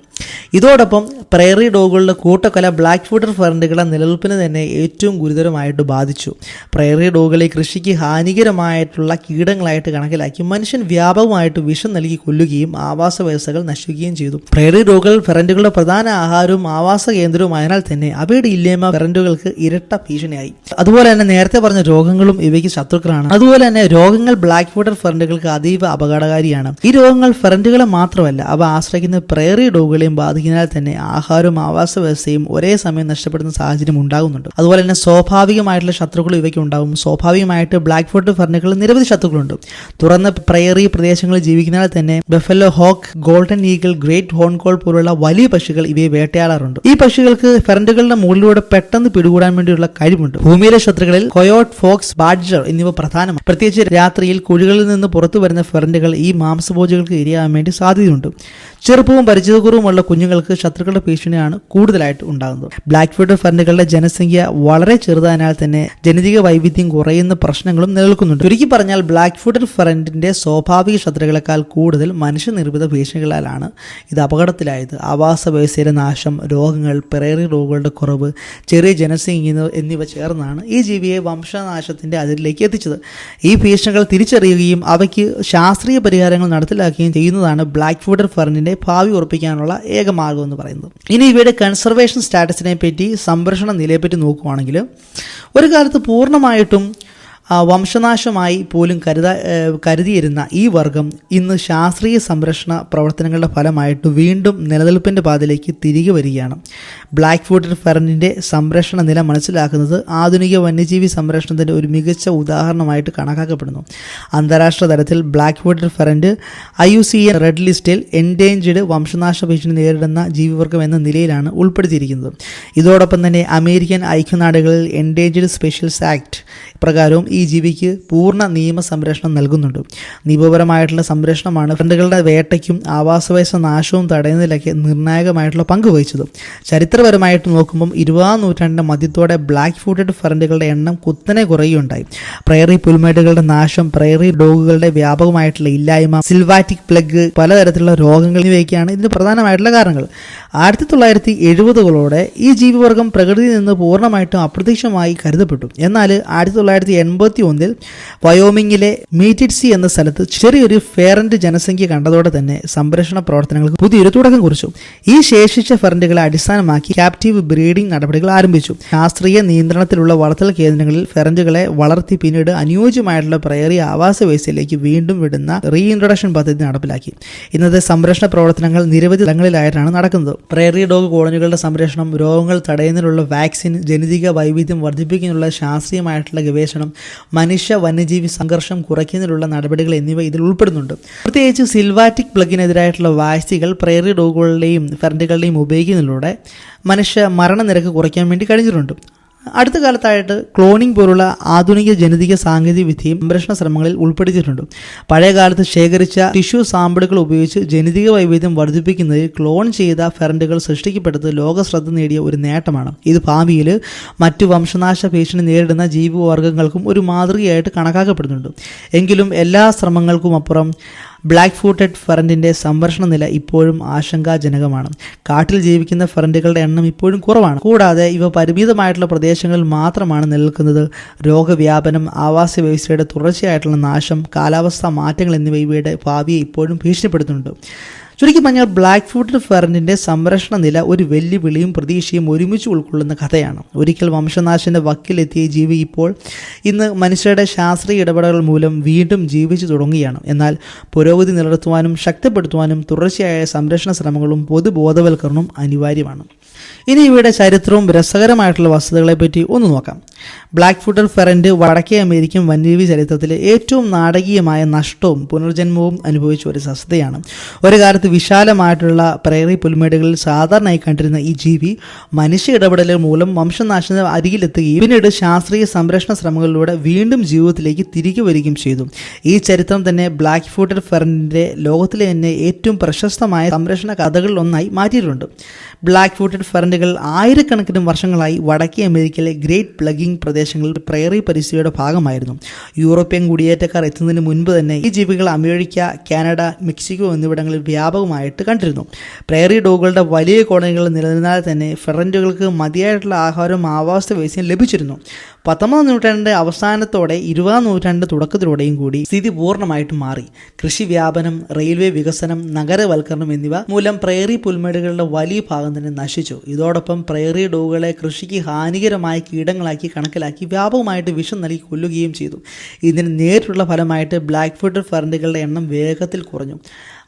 Speaker 1: ഇതോടൊപ്പം പ്രയറി ഡോഗുകളുടെ കൂട്ടക്കൊല ബ്ലാക്ക് ഫുഡർ ഫറണ്ടുകളുടെ നിലനിൽപ്പിനെ തന്നെ ഏറ്റവും ഗുരുതരമായിട്ട് ബാധിച്ചു. പ്രയറി ഡോഗുകളെ കൃഷിക്ക് ഹാനികരമായിട്ടുള്ള കീടങ്ങളായിട്ട് കണക്കിലാക്കി മനുഷ്യൻ വ്യാപകമായിട്ട് വിഷം നൽകി കൊല്ലുകയും ആവാസ വ്യവസ്ഥകൾ നശിക്കുകയും ചെയ്തു. പ്രയറി ഡോഗുകൾ ഫ്രണ്ടുകളുടെ പ്രധാന ആഹാരവും ആവാസ കേന്ദ്രവുമായതിനാൽ തന്നെ അവയുടെ ഇല്ലേമ ഫ്രണ്ടുകൾക്ക് ഇരട്ട ഭീഷണിയായി. അതുപോലെ തന്നെ നേരത്തെ പറഞ്ഞ രോഗങ്ങളും ഇവയ്ക്ക് ശത്രുക്കളാണ്. അതുപോലെ തന്നെ രോഗങ്ങൾ ബ്ലാക്ക് വാട്ടർ ഫെറന്റുകൾക്ക് അതീവ അപകടകാരിയാണ്. ഈ രോഗങ്ങൾ ഫ്രണ്ടുകളെ മാത്രമല്ല അവ ആശ്രയിക്കുന്ന പ്രയറി ഡോഗുകളെയും ബാധിക്കുന്നതിനാൽ തന്നെ ആഹാരവും ആവാസ വ്യവസ്ഥയും ഒരേ സമയം നഷ്ടപ്പെടുന്ന സാഹചര്യം ഉണ്ടാകുന്നുണ്ട്. അതുപോലെ തന്നെ സ്വാഭാവികമായിട്ടുള്ള ശത്രുക്കൾ ഇവയ്ക്ക് ഉണ്ടാകും സ്വാഭാവികമായിട്ട് ബ്ലാക്ക് ഫോർട്ട് ഫർണിക്കൾ നിരവധി ശത്രുക്കളുണ്ട്. തുറന്ന പ്രയറി പ്രദേശങ്ങളിൽ ജീവിക്കുന്നതിനാൽ തന്നെ buffalo hawk golden eagle great ഹോൺകോൾ പോലുള്ള വലിയ പക്ഷികൾ ഇവയെ വേട്ടയാടാറുണ്ട്. ഈ പക്ഷികൾക്ക് ഫെറന്റുകളുടെ മുകളിലൂടെ പെട്ടെന്ന് പിടികൂടാൻ വേണ്ടിയുള്ള കഴിവുണ്ട്. ഭൂമിയിലെ ശത്രുക്കളിൽ കൊയോട്ട് ഫോക്സ് ബാഡ്ജർ എന്നിവ പ്രധാനമാണ്. പ്രത്യേകിച്ച് രാത്രിയിൽ കുഴികളിൽ നിന്ന് പുറത്തു വരുന്ന ഫെറന്റുകൾ ഈ മാംസഭോജികൾക്ക് ഇരയാകാൻ വേണ്ടി സാധ്യതയുണ്ട്. ചെറുപ്പവും പരിചിതപൂർവമുള്ള കുഞ്ഞുങ്ങൾക്ക് ശത്രുക്കളുടെ ഭീഷണിയാണ് കൂടുതലായിട്ട് ഉണ്ടാകുന്നത്. ബ്ലാക്ക് ഫീൽഡ് ഫണ്ടുകളുടെ ജനസംഖ്യ വളരെ ചെറുതായതിനാൽ തന്നെ ജനിതക വൈവിധ്യം കുറയുന്ന പ്രശ്നങ്ങളും നിലനിൽക്കുന്നുണ്ട്. ചുരുക്കി പറഞ്ഞാൽ ബ്ലാക്ക് ഫുഡ് ഫെറന്റിന്റെ സ്വാഭാവിക ശത്രുക്കളെക്കാൾ കൂടുതൽ മനുഷ്യനിർമ്മിത ഭീഷണികളാലാണ് ഇത് അപകടത്തിലായത്. ആവാസ വ്യവസ്ഥയുടെ നാശം രോഗങ്ങൾ പിറേറി രോഗങ്ങളുടെ കുറവ് ചെറിയ ജനസംഖ്യ എന്നിവ- ചേർന്നാണ് ഈ ജീവിയെ വംശനാശത്തിന്റെ അതിരിലേക്ക് എത്തിച്ചത്. ഈ ഭീഷണികൾ തിരിച്ചറിയുകയും അവയ്ക്ക് ശാസ്ത്രീയ പരിഹാരങ്ങൾ നടപ്പിലാക്കുകയും ചെയ്യുന്നതാണ് ബ്ലാക്ക് ഫുഡ് ഫെറന്റിന്റെ ഭാവി ഉറപ്പിക്കാനുള്ള ഏക മാർഗം എന്ന് പറയുന്നത്. ഇനി ഇവയുടെ കൺസർവേഷൻ സ്റ്റാറ്റസിനെ പറ്റി സംരക്ഷണ നിലയെപ്പറ്റി നോക്കുകയാണെങ്കിൽ ഒരു കാലത്ത് പൂർണമായിട്ടും വംശനാശമായി പോലും കരുത കരുതിയിരുന്ന ഈ വർഗം ഇന്ന് ശാസ്ത്രീയ സംരക്ഷണ പ്രവർത്തനങ്ങളുടെ ഫലമായിട്ട് വീണ്ടും നിലനിൽപ്പിന്റെ പാതയിലേക്ക് തിരികെ വരികയാണ്. ബ്ലാക്ക് ഫുഡ് ഫെറനിന്റെ സംരക്ഷണ നില മനസ്സിലാക്കുന്നത് ആധുനിക വന്യജീവി സംരക്ഷണത്തിന്റെ ഒരു മികച്ച ഉദാഹരണമായിട്ട് കണക്കാക്കപ്പെടുന്നു. അന്താരാഷ്ട്ര തലത്തിൽ black foot ferret I U C N red ലിസ്റ്റിൽ എൻഡേഞ്ചേർഡ് വംശനാശ ഭീഷണി നേരിടുന്ന ജീവിവർഗം എന്ന നിലയിലാണ് ഉൾപ്പെടുത്തിയിരിക്കുന്നത്. ഇതോടൊപ്പം തന്നെ അമേരിക്കൻ ഐക്യനാടുകളിൽ എൻഡേഞ്ചേർഡ് സ്പെഷ്യൽസ് ആക്ട് പ്രകാരവും ഈ ജീവിക്ക് പൂർണ നിയമ സംരക്ഷണം നൽകുന്നുണ്ട്. നിയമപരമായിട്ടുള്ള സംരക്ഷണമാണ് ഫ്രണ്ടുകളുടെ വേട്ടയ്ക്കും ആവാസവ്യവസ്ഥ നാശവും തടയുന്നതിലൊക്കെ നിർണായകമായിട്ടുള്ള പങ്ക് വഹിച്ചത്. ചരിത്രപരമായിട്ട് നോക്കുമ്പം ഇരുപതാം നൂറ്റാണ്ടിന്റെ മധ്യത്തോടെ ബ്ലാക്ക് ഫൂട്ടഡ് ഫറണ്ടുകളുടെ എണ്ണം കുത്തനെ കുറയുകയുണ്ടായി. പ്രയറി പുൽമേടുകളുടെ നാശം പ്രയറി ഡോഗുകളുടെ വ്യാപകമായിട്ടുള്ള ഇല്ലായ്മ സിൽവാറ്റിക് പ്ലഗ് പലതരത്തിലുള്ള രോഗങ്ങൾ എന്നിവയൊക്കെയാണ് ഇതിന് പ്രധാനമായിട്ടുള്ള കാരണങ്ങൾ. ആയിരത്തി തൊള്ളായിരത്തി എഴുപതുകളോടെ ഈ ജീവിവർഗം പ്രകൃതിയിൽ നിന്ന് പൂർണമായിട്ടും അപ്രത്യക്ഷമായി കരുതപ്പെട്ടു. എന്നാൽ ആയിരത്തി തൊള്ളായിരത്തി എൺപത്തി ഒന്നിൽ വയോമിങ്ങിലെ മീറ്റിറ്റ്സി എന്ന സ്ഥലത്ത് ചെറിയൊരു ഫെറന്റ് ജനസംഖ്യ കണ്ടതോടെ തന്നെ സംരക്ഷണ പ്രവർത്തനങ്ങൾക്ക് പുതിയൊരു തുടക്കം കുറിച്ചു. ഈ ശേഷിച്ച ഫെറന്റുകളെ അടിസ്ഥാനമാക്കി ക്യാപ്റ്റീവ് ബ്രീഡിംഗ് നടപടികൾ ആരംഭിച്ചു. ശാസ്ത്രീയ നിയന്ത്രണത്തിലുള്ള വളർത്തൽ കേന്ദ്രങ്ങളിൽ ഫെറന്റുകളെ വളർത്തി പിന്നീട് അനുയോജ്യമായിട്ടുള്ള പ്രയറി ആവാസ വ്യവസ്ഥയിലേക്ക് വീണ്ടും വിടുന്ന റീഇൻട്രൊഡക്ഷൻ പദ്ധതി നടപ്പിലാക്കി. ഇന്നത്തെ സംരക്ഷണ പ്രവർത്തനങ്ങൾ നിരവധി തലങ്ങളിലായിട്ടാണ് നടക്കുന്നത്. പ്രയറി ഡോഗ് കോളനികളുടെ സംരക്ഷണം രോഗങ്ങൾ തടയുന്നതിനുള്ള വാക്സിൻ ജനിതക വൈവിധ്യം വർദ്ധിപ്പിക്കുന്നതിനുള്ള ശാസ്ത്രീയമായിട്ടുള്ള ഗവേഷണം മനുഷ്യ വന്യജീവി സംഘർഷം കുറയ്ക്കുന്നതിനുള്ള നടപടികൾ എന്നിവ ഇതിൽ ഉൾപ്പെടുന്നുണ്ട്. പ്രത്യേകിച്ച് സിൽവാറ്റിക് പ്ലഗിനെതിരായിട്ടുള്ള വാക്സികൾ പ്രേറി ഡോഗുകളുടെയും ഫെറന്റുകളുടെയും ഉപയോഗിക്കുന്നതിലൂടെ മനുഷ്യ മരണനിരക്ക് കുറയ്ക്കാൻ വേണ്ടി കഴിഞ്ഞിട്ടുണ്ട്. അടുത്ത കാലത്തായിട്ട് ക്ലോണിംഗ് പോലുള്ള ആധുനിക ജനിതക സാങ്കേതിക വിദ്യയും സംരക്ഷണ ശ്രമങ്ങളിൽ ഉൾപ്പെടുത്തിയിട്ടുണ്ട്. പഴയ കാലത്ത് ശേഖരിച്ച ടിഷ്യൂ സാമ്പിളുകൾ ഉപയോഗിച്ച് ജനിതക വൈവിധ്യം വർദ്ധിപ്പിക്കുന്നതിൽ ക്ലോൺ ചെയ്ത ഫെറന്റുകൾ സൃഷ്ടിക്കപ്പെട്ടത് ലോക ശ്രദ്ധ നേടിയ ഒരു നേട്ടമാണ്. ഇത് ഭാവിയിൽ മറ്റു വംശനാശ ഭീഷണി നേരിടുന്ന ജീവിവർഗങ്ങൾക്കും ഒരു മാതൃകയായിട്ട് കണക്കാക്കപ്പെടുന്നുണ്ട്. എങ്കിലും എല്ലാ ശ്രമങ്ങൾക്കും അപ്പുറം ബ്ലാക്ക് ഫൂട്ടഡ് ഫറന്റിന്റെ സംരക്ഷണ നില ഇപ്പോഴും ആശങ്കാജനകമാണ്. കാട്ടിൽ ജീവിക്കുന്ന ഫറന്റുകളുടെ എണ്ണം ഇപ്പോഴും കുറവാണ്. കൂടാതെ ഇവ പരിമിതമായിട്ടുള്ള പ്രദേശങ്ങളിൽ മാത്രമാണ് നിലനിൽക്കുന്നത്. രോഗവ്യാപനം ആവാസ വ്യവസ്ഥയുടെ തുടർച്ചയായിട്ടുള്ള നാശം കാലാവസ്ഥാ മാറ്റങ്ങൾ എന്നിവ ഇവയുടെ ഭാവിയെ ഇപ്പോഴും ഭീഷണിപ്പെടുത്തുന്നുണ്ട്. ചുരുക്കി പറഞ്ഞാൽ ബ്ലാക്ക് ഫുഡ് ഫെറിനിന്റെ സംരക്ഷണ നില ഒരു വെല്ലുവിളിയും പ്രതീക്ഷയും ഒരുമിച്ച് ഉൾക്കൊള്ളുന്ന കഥയാണ്. ഒരിക്കൽ വംശനാശന്റെ വക്കിലെത്തിയ ജീവി ഇപ്പോൾ ഇന്ന് മനുഷ്യരുടെ ശാസ്ത്രീയ ഇടപെടലുകൾ മൂലം വീണ്ടും ജീവിച്ചു തുടങ്ങുകയാണ്. എന്നാൽ പുരോഗതി നിലനിർത്തുവാനും ശക്തിപ്പെടുത്തുവാനും തുടർച്ചയായ സംരക്ഷണ ശ്രമങ്ങളും പൊതുബോധവൽക്കരണവും അനിവാര്യമാണ്. ഇനി ഇവയുടെ ചരിത്രവും രസകരമായിട്ടുള്ള വസ്തുതകളെപ്പറ്റി ഒന്ന് നോക്കാം. ബ്ലാക്ക് ഫുട്ടർ ഫെറന്റ് വടക്കേ അമേരിക്കൻ വന്യജീവി ചരിത്രത്തിലെ ഏറ്റവും നാടകീയമായ നഷ്ടവും പുനർജന്മവും അനുഭവിച്ച ഒരു സസ്തയാണ് ഒരു കാലത്ത് വിശാലമായിട്ടുള്ള പ്രേറി പുൽമേടുകളിൽ സാധാരണയായി കണ്ടിരുന്ന ഈ ജീവി മനുഷ്യ ഇടപെടലുകൾ മൂലം വംശനാശന അരികിലെത്തുകയും പിന്നീട് ശാസ്ത്രീയ സംരക്ഷണ ശ്രമങ്ങളിലൂടെ വീണ്ടും ജീവിതത്തിലേക്ക് തിരികെ വരികയും ചെയ്തു. ഈ ചരിത്രം തന്നെ ബ്ലാക്ക് ഫുട്ടർ ഫെറന്റിന്റെ ലോകത്തിലെ തന്നെ ഏറ്റവും പ്രശസ്തമായ സംരക്ഷണ കഥകളിൽ ഒന്നായി മാറ്റിയിട്ടുണ്ട്. ബ്ലാക്ക് ഫുട്ടഡ് ഫെറന്റുകൾ ആയിരക്കണക്കിന് വർഷങ്ങളായി വടക്കേ അമേരിക്കയിലെ ഗ്രേറ്റ് പ്ലഗിംഗ് പ്രദേശങ്ങളിൽ പ്രയറി പരിസ്ഥിതിയുടെ ഭാഗമായിരുന്നു. യൂറോപ്യൻ കുടിയേറ്റക്കാർ എത്തുന്നതിന് മുൻപ് തന്നെ ഈ ജീവികൾ അമേരിക്ക കാനഡ മെക്സിക്കോ എന്നിവിടങ്ങളിൽ വ്യാപകമായിട്ട് കണ്ടിരുന്നു. പ്രയറി ഡോഗുകളുടെ വലിയ കോളനികൾ നിലനിന്നാൽ തന്നെ ഫെറന്റുകൾക്ക് മതിയായിട്ടുള്ള ആഹാരവും ആവാസ വ്യവസ്ഥയും ലഭിച്ചിരുന്നു. പത്തൊമ്പതാം നൂറ്റാണ്ടിന്റെ അവസാനത്തോടെ ഇരുപതാം നൂറ്റാണ്ട് തുടക്കത്തിലൂടെയും കൂടി സ്ഥിതി പൂർണമായിട്ടും മാറി. കൃഷി വ്യാപനം റെയിൽവേ വികസനം നഗരവൽക്കരണം എന്നിവ മൂലം പ്രയറി പുൽമേടുകളുടെ വലിയ ഭാഗം തന്നെ നശിച്ചു. ഇതോടൊപ്പം പ്രയറി ഡോഗുകളെ കൃഷിക്ക് ഹാനികരമായ കീടങ്ങളാക്കി കണക്കിലാക്കി വ്യാപകമായിട്ട് വിഷം നൽകി കൊല്ലുകയും ചെയ്തു. ഇതിന് നേരിട്ടുള്ള ഫലമായിട്ട് ബ്ലാക്ക് ഫുഡ് ഫറണ്ടുകളുടെ എണ്ണം വേഗത്തിൽ കുറഞ്ഞു.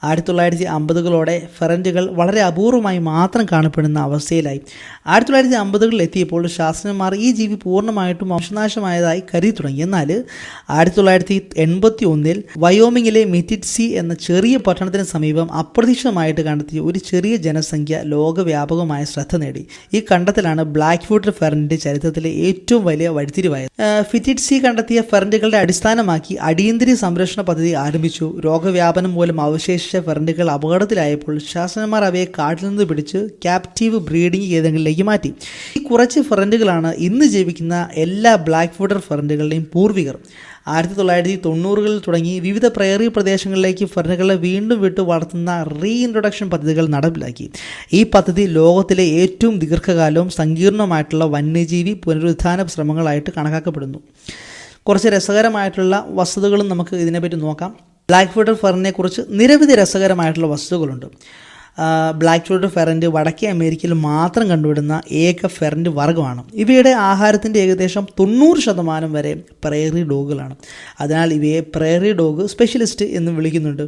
Speaker 1: ആയിരത്തി തൊള്ളായിരത്തി അമ്പതുകളോടെ ഫെറന്റുകൾ വളരെ അപൂർവമായി മാത്രം കാണപ്പെടുന്ന അവസ്ഥയിലായി. ആയിരത്തി തൊള്ളായിരത്തി അമ്പതുകളിൽ എത്തിയപ്പോൾ ശാസ്ത്രജ്ഞന്മാർ ഈ ജീവി പൂർണമായിട്ടും വംശനാശമായതായി കരുതി തുടങ്ങി എന്നാൽ ആയിരത്തി തൊള്ളായിരത്തി എൺപത്തി ഒന്നിൽ വയോമിങ്ങിലെ മിറ്റിറ്റ്സി എന്ന ചെറിയ പട്ടണത്തിന് സമീപം അപ്രതീക്ഷിതമായിട്ട് കണ്ടെത്തിയ ഒരു ചെറിയ ജനസംഖ്യ ലോകവ്യാപകമായ ശ്രദ്ധ നേടി. ഈ കണ്ടെത്തലാണ് ബ്ലാക്ക് ഫുഡ് ഫെറന്റിന്റെ ചരിത്രത്തിലെ ഏറ്റവും വലിയ വഴിത്തിരിവായത്. ഫിറ്റിറ്റ്സി കണ്ടെത്തിയ ഫെറന്റുകളുടെ അടിസ്ഥാനമാക്കി അടിയന്തര സംരക്ഷണ പദ്ധതി ആരംഭിച്ചു. രോഗവ്യാപനം മൂലം അവശേഷിച്ച ഫെറന്റുകൾ അപകടത്തിലായപ്പോൾ ശാസ്ത്രജ്ഞന്മാർ അവയെ കാട്ടിൽ നിന്ന് പിടിച്ച് ക്യാപ്റ്റീവ് ബ്രീഡിംഗ് കേന്ദ്രങ്ങളിലേക്ക് മാറ്റി. ഈ കുറച്ച് ഫറണ്ടുകളാണ് ഇന്ന് ജീവിക്കുന്ന എല്ലാ ബ്ലാക്ക് ഫുഡർ ഫെറന്റുകളുടെയും പൂർവികർ. ആയിരത്തി തൊള്ളായിരത്തി തൊണ്ണൂറുകളിൽ തുടങ്ങി വിവിധ പ്രയറി പ്രദേശങ്ങളിലേക്ക് ഫെറനുകളെ വീണ്ടും വിട്ട് വളർത്തുന്ന റീ ഇൻട്രൊഡക്ഷൻ പദ്ധതികൾ നടപ്പിലാക്കി. ഈ പദ്ധതി ലോകത്തിലെ ഏറ്റവും ദീർഘകാലവും സങ്കീർണമായിട്ടുള്ള വന്യജീവി പുനരുദ്ധാന ശ്രമങ്ങളായിട്ട് കണക്കാക്കപ്പെടുന്നു. കുറച്ച് രസകരമായിട്ടുള്ള വസ്തുതകളും നമുക്ക് ഇതിനെപ്പറ്റി നോക്കാം. ബ്ലാക്ക് ഫുഡർ ഫെറിനെ കുറിച്ച് നിരവധി രസകരമായിട്ടുള്ള വസ്തുതകളുണ്ട് ബ്ലാക്ക് ഫുഡ് ഫെറന്റ് വടക്കേ അമേരിക്കയിൽ മാത്രം കണ്ടുവിടുന്ന ഏക ഫെറന്റ് വർഗമാണ്. ഇവയുടെ ആഹാരത്തിന്റെ ഏകദേശം തൊണ്ണൂറ് ശതമാനം വരെ പ്രേറി ഡോഗുകളാണ് അതിനാൽ ഇവയെ പ്രേറി ഡോഗ് സ്പെഷ്യലിസ്റ്റ് എന്ന് വിളിക്കുന്നുണ്ട്.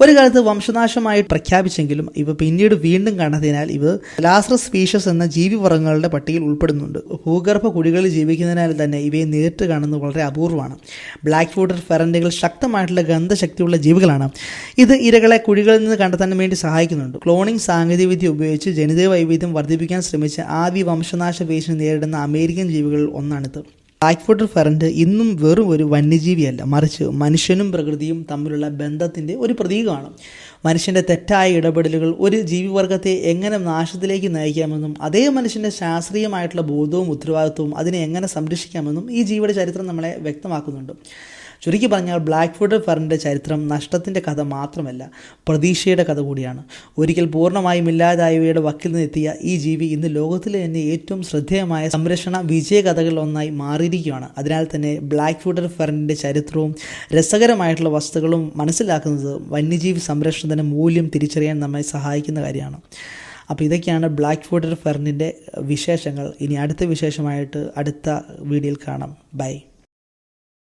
Speaker 1: ഒരു കാലത്ത് വംശനാശമായി പ്രഖ്യാപിച്ചെങ്കിലും ഇവ പിന്നീട് വീണ്ടും കണ്ടതിനാൽ ഇവ ലാസ്രസ് സ്പീഷ്യസ് എന്ന ജീവിവർഗങ്ങളുടെ പട്ടികയിൽ ഉൾപ്പെടുന്നുണ്ട്. ഭൂഗർഭ കുടികളിൽ ജീവിക്കുന്നതിനാൽ തന്നെ ഇവയെ നേരിട്ട് കാണുന്നത് വളരെ അപൂർവമാണ്. ബ്ലാക്ക് ഫുഡർ ഫെറന്റുകൾ ശക്തമായിട്ടുള്ള ഗന്ധശക്തിയുള്ള ജീവികളാണ്. ഇത് ഇരകളെ കുഴികളിൽ നിന്ന് കണ്ടെത്താൻ വേണ്ടി സഹായിക്കുന്നുണ്ട്. ക്ലോണിംഗ് സാങ്കേതികവിദ്യ ഉപയോഗിച്ച് ജനിതക വൈവിധ്യം വർദ്ധിപ്പിക്കാൻ ശ്രമിച്ച ആദ്യ വംശനാശ ഭീഷണി നേരിടുന്ന അമേരിക്കൻ ജീവികളിൽ ഒന്നാണിത്. ബ്ലാക്ക് ഫുട്ടർ ഫെറന്റ് ഇന്നും വെറും ഒരു വന്യജീവിയല്ല മറിച്ച് മനുഷ്യനും പ്രകൃതിയും തമ്മിലുള്ള ബന്ധത്തിന്റെ ഒരു പ്രതീകമാണ്. മനുഷ്യന്റെ തെറ്റായ ഇടപെടലുകൾ ഒരു ജീവിവർഗത്തെ എങ്ങനെ നാശത്തിലേക്ക് നയിക്കാമെന്നും അതേ മനുഷ്യന്റെ ശാസ്ത്രീയമായിട്ടുള്ള ബോധവും ഉത്തരവാദിത്വവും അതിനെ എങ്ങനെ സംരക്ഷിക്കാമെന്നും ഈ ജീവിയുടെ ചരിത്രം നമ്മളെ വ്യക്തമാക്കുന്നുണ്ട്. ചുരുക്കി പറഞ്ഞാൽ ബ്ലാക്ക് ഫുഡ് ഫറിന്റെ ചരിത്രം നഷ്ടത്തിന്റെ കഥ മാത്രമല്ല പ്രതീക്ഷയുടെ കഥ കൂടിയാണ്. ഒരിക്കൽ പൂർണമായും ഇല്ലാതായവയുടെ വക്കിൽ നിന്നെത്തിയ ഈ ജീവി ഇന്ന് ലോകത്തിലെ തന്നെ ഏറ്റവും ശ്രദ്ധേയമായ സംരക്ഷണ വിജയകഥകളിൽ ഒന്നായി മാറിയിരിക്കുകയാണ്. അതിനാൽ തന്നെ ബ്ലാക്ക് ഫുഡ് ഫറിന്റെ ചരിത്രവും രസകരമായിട്ടുള്ള വസ്തുക്കളും മനസ്സിലാക്കുന്നത് വന്യജീവി സംരക്ഷണത്തിന്റെ മൂല്യം തിരിച്ചറിയാൻ നമ്മെ സഹായിക്കുന്ന കാര്യമാണ്. അപ്പോൾ ഇതൊക്കെയാണ് ബ്ലാക്ക് ഫുഡ് ഫെറിന്റെ വിശേഷങ്ങൾ. ഇനി അടുത്ത വിശേഷമായിട്ട് അടുത്ത വീഡിയോയിൽ കാണാം. ബൈ.